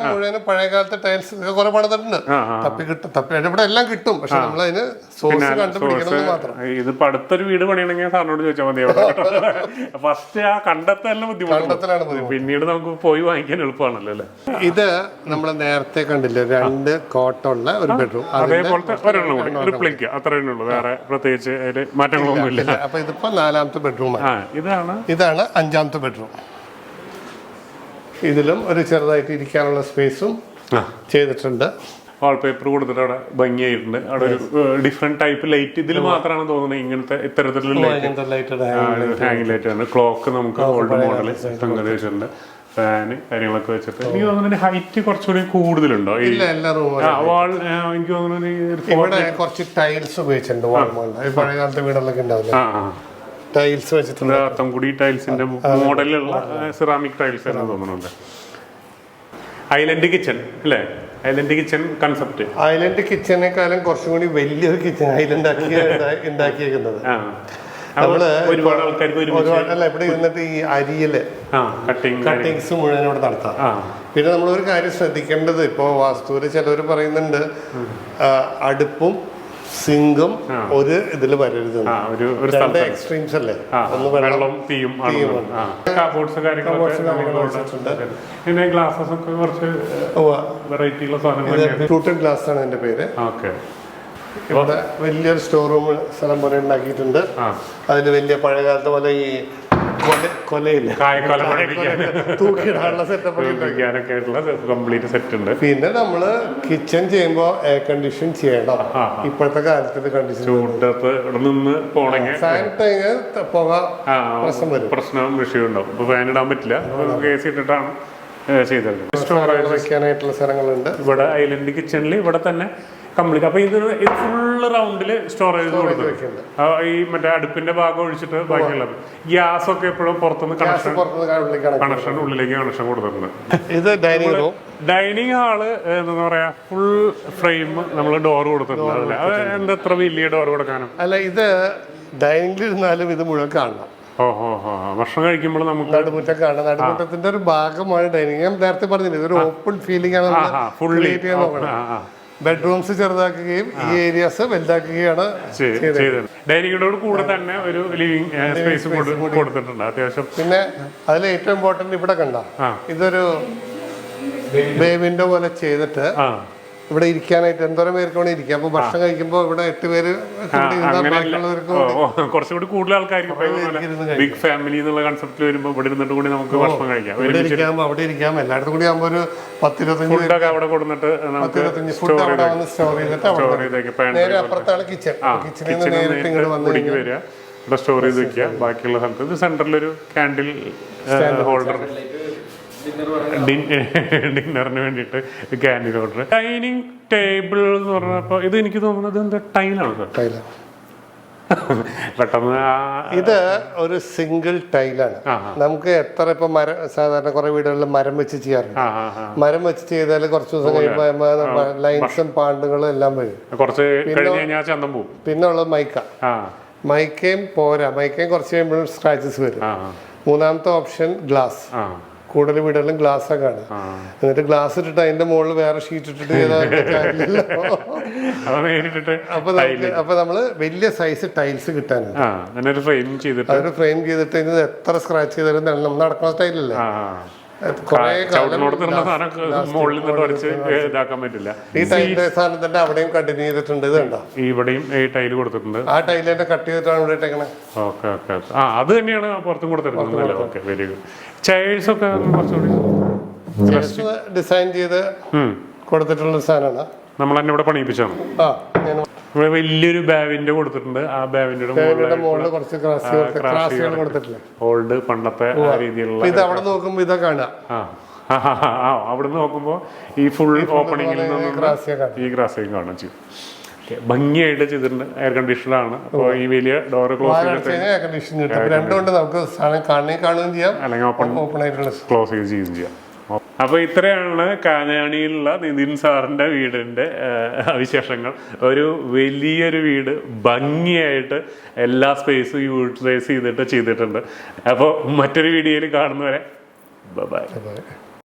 മുഴുവനും പഴയ കാലത്തെ ടൈൽസ് കുറെ പണിതിട്ടുണ്ട്. തപ്പി കിട്ടും തപ്പി ഇവിടെ എല്ലാം കിട്ടും. പക്ഷെ നമ്മൾ അതിന് സോഴ്സ് കണ്ടുപിടിക്കണം എന്ന് മാത്രം. ഇതിപ്പോ അടുത്തൊരു വീട് പണിയണെങ്കിൽ സാറിനോട് ചോദിച്ചാൽ മതി ഫസ്റ്റ് ആ കണ്ടെത്തലിന് ബുദ്ധിമുട്ടാണ്. പിന്നീട് നമുക്ക് പോയി വാങ്ങിക്കാൻ എളുപ്പമാണല്ലോ അല്ലേ? ഇത് നമ്മൾ നേരത്തെ കണ്ടില്ല രണ്ട് കോട്ടുള്ള ഒരു ബെഡ്റൂം അതേപോലത്തെ ഒരെണ്ണം കൂടി. റിപ്ലിക്ക അത്രേ ഉള്ളൂ. വേറെ പ്രത്യേകിച്ച് അതിൽ മാറ്റങ്ങളൊന്നും ഇല്ല. അപ്പൊ ഇതിപ്പോ നാലാമത്തെ ബെഡ്റൂമാണ് ഇതാണ് ഇതാണ് അഞ്ചാമത്തെ ബെഡ്റൂം ഇതിലും ഒരു ചെറുതായിട്ട് ഇരിക്കാനുള്ള സ്പേസും ചെയ്തിട്ടുണ്ട്. വാൾപേപ്പർ കൊടുത്തിട്ട് അവിടെ ഭംഗിയായിട്ടുണ്ട്. അവിടെ ഒരു ഡിഫറെന്റ് ടൈപ്പ് ലൈറ്റ് ഇതിൽ മാത്രമാണ് തോന്നുന്നത്. ഇങ്ങനത്തെ ഇത്തരത്തിലുള്ള ലൈറ്റ് ലൈറ്റ് ആണ്. ക്ലോക്ക് നമുക്ക് ഓൾഡ് മോഡൽ വെച്ചിട്ടുണ്ട്. ഫാന് കാര്യങ്ങളൊക്കെ വെച്ചിട്ട്. എനിക്ക് തോന്നുന്നു ഹൈറ്റ് കുറച്ചുകൂടി കൂടുതലുണ്ടോ? വാൾ എനിക്ക് തോന്നുന്നു ഇവിടെ കുറച്ച് ടൈൽസ് ഉപയോഗിച്ചിട്ടുണ്ട് പഴയ കാലത്തെ വീടുകളിലൊക്കെ ഉണ്ടാവില്ല? ടൈൽസ് വെച്ചിട്ടുണ്ട്. അത്തംകുടി ടൈൽസിന്റെ മോഡലുള്ള സിറാമിക് ടൈൽസ് എന്ന് തോന്നുന്നുണ്ട്. ഐലൻഡ് കിച്ചൺ അല്ലേ? ഐലൻഡ് കിച്ചൺ കൺസെപ്റ്റ് ഐലൻഡ് കിച്ചണേക്കാളും കുറച്ചും കൂടി വലിയൊരു കിച്ചൺ ഐലൻഡ് ആക്കി ഉണ്ടാക്കിയേക്കുന്നത്. ആ. നമ്മൾ ഒരുപാട് ആൾക്കാർക്ക് ഒരുപാട് അല്ല ഇവിടെ ഇരുന്നിട്ട് ഈ അരിയിൽ കട്ടിങ്സ് മുഴുവൻ ഇവിടെ നടത്താം. പിന്നെ നമ്മളൊരു കാര്യം ശ്രദ്ധിക്കേണ്ടത് ഇപ്പോൾ വാസ്തുവിൽ ചിലവർ പറയുന്നുണ്ട് അടുപ്പും സിങ്കും ഒരു ഇതിൽ വരരുത് രണ്ട് എക്സ്ട്രീംസ് അല്ലേ? ഒന്ന് വെള്ളം തീയും കാബോർഡ്സ്. പിന്നെ ഗ്ലാസസ് ഒക്കെ കുറച്ച് വെറൈറ്റി ഉള്ള സാധനങ്ങൾ ഫ്രൂട്ടഡ് ഗ്ലാസ് ആണ് എന്റെ പേര്. ഓക്കെ ഇവിടെ വലിയൊരു സ്റ്റോർ റൂം സ്ഥലം പോലെ ഉണ്ടാക്കിയിട്ടുണ്ട്. അതിന് അതിൽ വലിയ പഴയകാലത്തെ പോലെ ഈ കൊലയില്ല. സെറ്റപ്പ് കംപ്ലീറ്റ് സെറ്റ് ഉണ്ട്. പിന്നെ നമ്മൾ കിച്ചൺ ചെയ്യുമ്പോൾ എയർ കണ്ടീഷൻ ചെയ്യണം. ഇപ്പോഴത്തെ കാലത്ത് കണ്ടീഷൻ ഇവിടെ നിന്ന് പോണെങ്കിൽ ഫാൻ ഇട്ട് പുക ആ പ്രശ്നം വരും. പ്രശ്നം വിഷയം ഉണ്ടാവും. ഇപ്പൊ ഫാൻ ഇടാൻ പറ്റില്ല. കേസ് ഇട്ടിട്ടാണ് ചെയ്തത്. സ്റ്റോറേജ് വെക്കാനായിട്ടുള്ള സ്ഥലങ്ങളുണ്ട്. ഇവിടെ ഐലൻഡ് കിച്ചണിൽ ഇവിടെ തന്നെ കംപ്ലീറ്റ്. അപ്പൊ ഇത് ഇത് ഫുള്ള് റൗണ്ടിൽ സ്റ്റോറേജ് ചെയ്ത് വെക്കുന്നുണ്ട്. ഈ മറ്റേ അടുപ്പിന്റെ ഭാഗം ഒഴിച്ചിട്ട് ബാക്കിയുള്ളത്. ഗ്യാസ് ഒക്കെ എപ്പോഴും പുറത്തുനിന്ന് കണക്ഷൻ കണക്ഷൻ ഉള്ളിലേക്ക് കണക്ഷൻ കൊടുത്തിട്ടുണ്ട്. ഇത് ഡൈനിങ് റൂം ഡൈനിങ് ഹാൾ എന്താ പറയാ ഫുൾ ഫ്രെയിം നമ്മൾ ഡോർ കൊടുത്തിട്ടുണ്ട് അത് എന്താ എത്ര വലിയ ഡോർ കൊടുക്കാനും? അല്ല ഇത് ഡൈനിങ്ങിൽ ഇരുന്നാലും ഇത് മുഴുവൻ കാണണം. ഭക്ഷണം കഴിക്കുമ്പോൾ നമുക്ക് നടുമുറ്റം കാണാം നടുമുറ്റത്തിന്റെ ഒരു ഭാഗമാണ് ഡൈനിങ് ഞാൻ നേരത്തെ പറഞ്ഞില്ല ഇതൊരു ഓപ്പൺ ഫീലിംഗ് ആണ്. ആ. ബെഡ്റൂംസ് ചെറുതാക്കുകയും ഈ ഏരിയാസ് വലുതാക്കുകയാണ് ഡൈനിങ് ഡൈനിങ്ങിനോട് കൂടെ തന്നെ ഒരു ലിവിംഗ് സ്പേസ് കൊടുത്തിട്ടുണ്ട്. അത്യാവശ്യം പിന്നെ അതിൽ ഏറ്റവും ഇമ്പോർട്ടന്റ് ഇവിടെ കണ്ട ഇതൊരു ബേ വിൻഡോ പോലെ ചെയ്തിട്ട് ഇവിടെ ഇരിക്കാനായിട്ട് എന്തോരം പേർക്ക് വേണേ ഇരിക്കാം. അപ്പൊ ഭക്ഷണം കഴിക്കുമ്പോൾ ഇവിടെ എട്ട് പേര് കൂടി കുറച്ചുകൂടി കൂടുതൽ ആൾക്കാർക്ക് ബിഗ് ഫാമിലി എന്നുള്ള കൺസെപ്റ്റിൽ വരുമ്പോൾ ഇവിടെ ഇരുന്നിട്ട് കൂടി നമുക്ക് ഭക്ഷണം കഴിക്കാം. ഇവിടെ ഇരിക്കാം അവിടെ ഇരിക്കാം. എല്ലായിടത്തും കൂടി ആകുമ്പോൾ ഒരു പത്തിരുപത്തഞ്ച് പേര് ഫുഡൊക്കെ അവിടെ കൊടുത്തിട്ട് പത്തിരുപത്തഞ്ച് ഫുഡ് അവിടെ വന്ന് സ്റ്റോർ ചെയ്തിട്ട് അവിടെ നേരെ അപ്പുറത്താണ് കിച്ചൺ കിച്ചണിൽ നിന്ന് നേരിട്ട് ഇങ്ങോട്ട് വന്ന് വരിക. ഇവിടെ സ്റ്റോർ ചെയ്ത് വെക്കുക. ബാക്കിയുള്ള സ്ഥലത്ത് ഇത് സെന്ററിലൊരു ക്യാൻഡിൽ ഹോൾഡർ ഡിന്നറിന് വേണ്ടിയിട്ട് ക്യാൻഡിൽ ഓർഡർ ഡൈനിങ് ടേബിൾ എന്ന് പറഞ്ഞപ്പോൾ ഇത് എനിക്ക് തോന്നുന്നത് എന്താ? ടൈലാണ് ടൈലാണ് ടൈൽ. പെട്ടെന്ന് ഇത് ഒരു സിംഗിൾ ടൈലാണ്. നമുക്ക് എത്ര ഇപ്പൊ മരം സാധാരണ കുറെ വീടുകളിൽ മരം വെച്ച് ചെയ്യാറുണ്ട്. മരം വെച്ച് ചെയ്താൽ കുറച്ച് ദിവസം കഴിയുമ്പോൾ ലൈൻസും പാണ്ടുകളും എല്ലാം വരും. കുറച്ച് കഴിഞ്ഞ് കഴിഞ്ഞാൽ ചന്തം പോവും. പിന്നെ ഉള്ളത് മൈക്ക. ആ. മൈക്കയും പോരാ. മൈക്കയും കുറച്ച് കഴിയുമ്പോഴും സ്ക്രാച്ചസ് വരും. മൂന്നാമത്തെ ഓപ്ഷൻ ഗ്ലാസ് ആ. കൂടുതൽ വീടുകളിലും ഗ്ലാസ് ഒക്കെ ആണ് എന്നിട്ട് ഗ്ലാസ് ഇട്ടിട്ട് അതിന്റെ മുകളിൽ വേറെ ഷീറ്റ് ഇട്ടിട്ട് അപ്പൊ അപ്പൊ നമ്മൾ വലിയ സൈസ് ടൈൽസ് കിട്ടാനാണ് ആ അങ്ങനെ ഫ്രെയിം ചെയ്തിട്ട് എത്ര സ്ക്രാച്ച് ചെയ്താലും നമ്മൾ നടക്കുന്ന സ്റ്റൈലല്ലേ സാധനം ഈ ടൈലിന്റെ തന്നെ അവിടെയും കണ്ടിന്യൂ ചെയ്തിട്ടുണ്ട് ഇവിടെയും ഈ ടൈൽ കൊടുത്തിട്ടുണ്ട്. ആ ടൈലിന്റെ കട്ട് ചെയ്തിട്ടാണ് ഇവിടെ ഇട്ടേക്കണേ. ഓക്കെ ഓക്കെ ആ അത് തന്നെയാണ് പുറത്തും ഓക്കെ വെരി ഗുഡ് ചെയർസ് ഒക്കെ ഡിസൈൻ ചെയ്ത് കൊടുത്തിട്ടുള്ള സാധനമാണ്? നമ്മൾ തന്നെ ഇവിടെ പണിയിപ്പിച്ചാണ് ആ ഇവിടെ വലിയൊരു ബാവിന്റെ കൊടുത്തിട്ടുണ്ട്. ആ ബാവിന്റെ മുകളിൽ കുറച്ച് ക്രാസ് ക്രാസുകൾ കൊടുത്തിട്ടില്ലേ? ഓൾഡ് പണ്ടത്തെ രീതിയിലുള്ള ഇത് അവിടെ നോക്കുമ്പോ ഇതാ കാണാ അവിടെ നോക്കുമ്പോ ഈ ഫുൾ ഓപ്പണിംഗിൽ നിന്ന് ഈ ഗ്രാസിയും കാണാൻ ചെയ്യും. ഭംഗിയായിട്ട് ചെയ്തിട്ടുണ്ട്. എയർ കണ്ടീഷണറാണ് അപ്പോൾ ഈ വലിയ ഡോർ ക്ലോസ് എയർ കണ്ടീഷൻ കിട്ടും അപ്പൊ നമുക്ക് കാണുകയും കാണുകയും ചെയ്യാം. അല്ലെങ്കിൽ ഓപ്പൺ ഓപ്പൺ ആയിട്ടുള്ള ക്ലോസ് ചെയ്ത് ചെയ്യുകയും ചെയ്യാം. അപ്പോൾ ഇത്രയാണ് കാഞ്ഞാണിയിലുള്ള നിതിൻ സാറിന്റെ വീടിന്റെ വിശേഷങ്ങൾ. ഒരു വലിയൊരു വീട് ഭംഗിയായിട്ട് എല്ലാ സ്പേസും യൂട്ടിലൈസ് ചെയ്തിട്ട് ചെയ്തിട്ടുണ്ട്. അപ്പോൾ മറ്റൊരു വീഡിയോയിൽ കാണുന്നവരെ ബൈ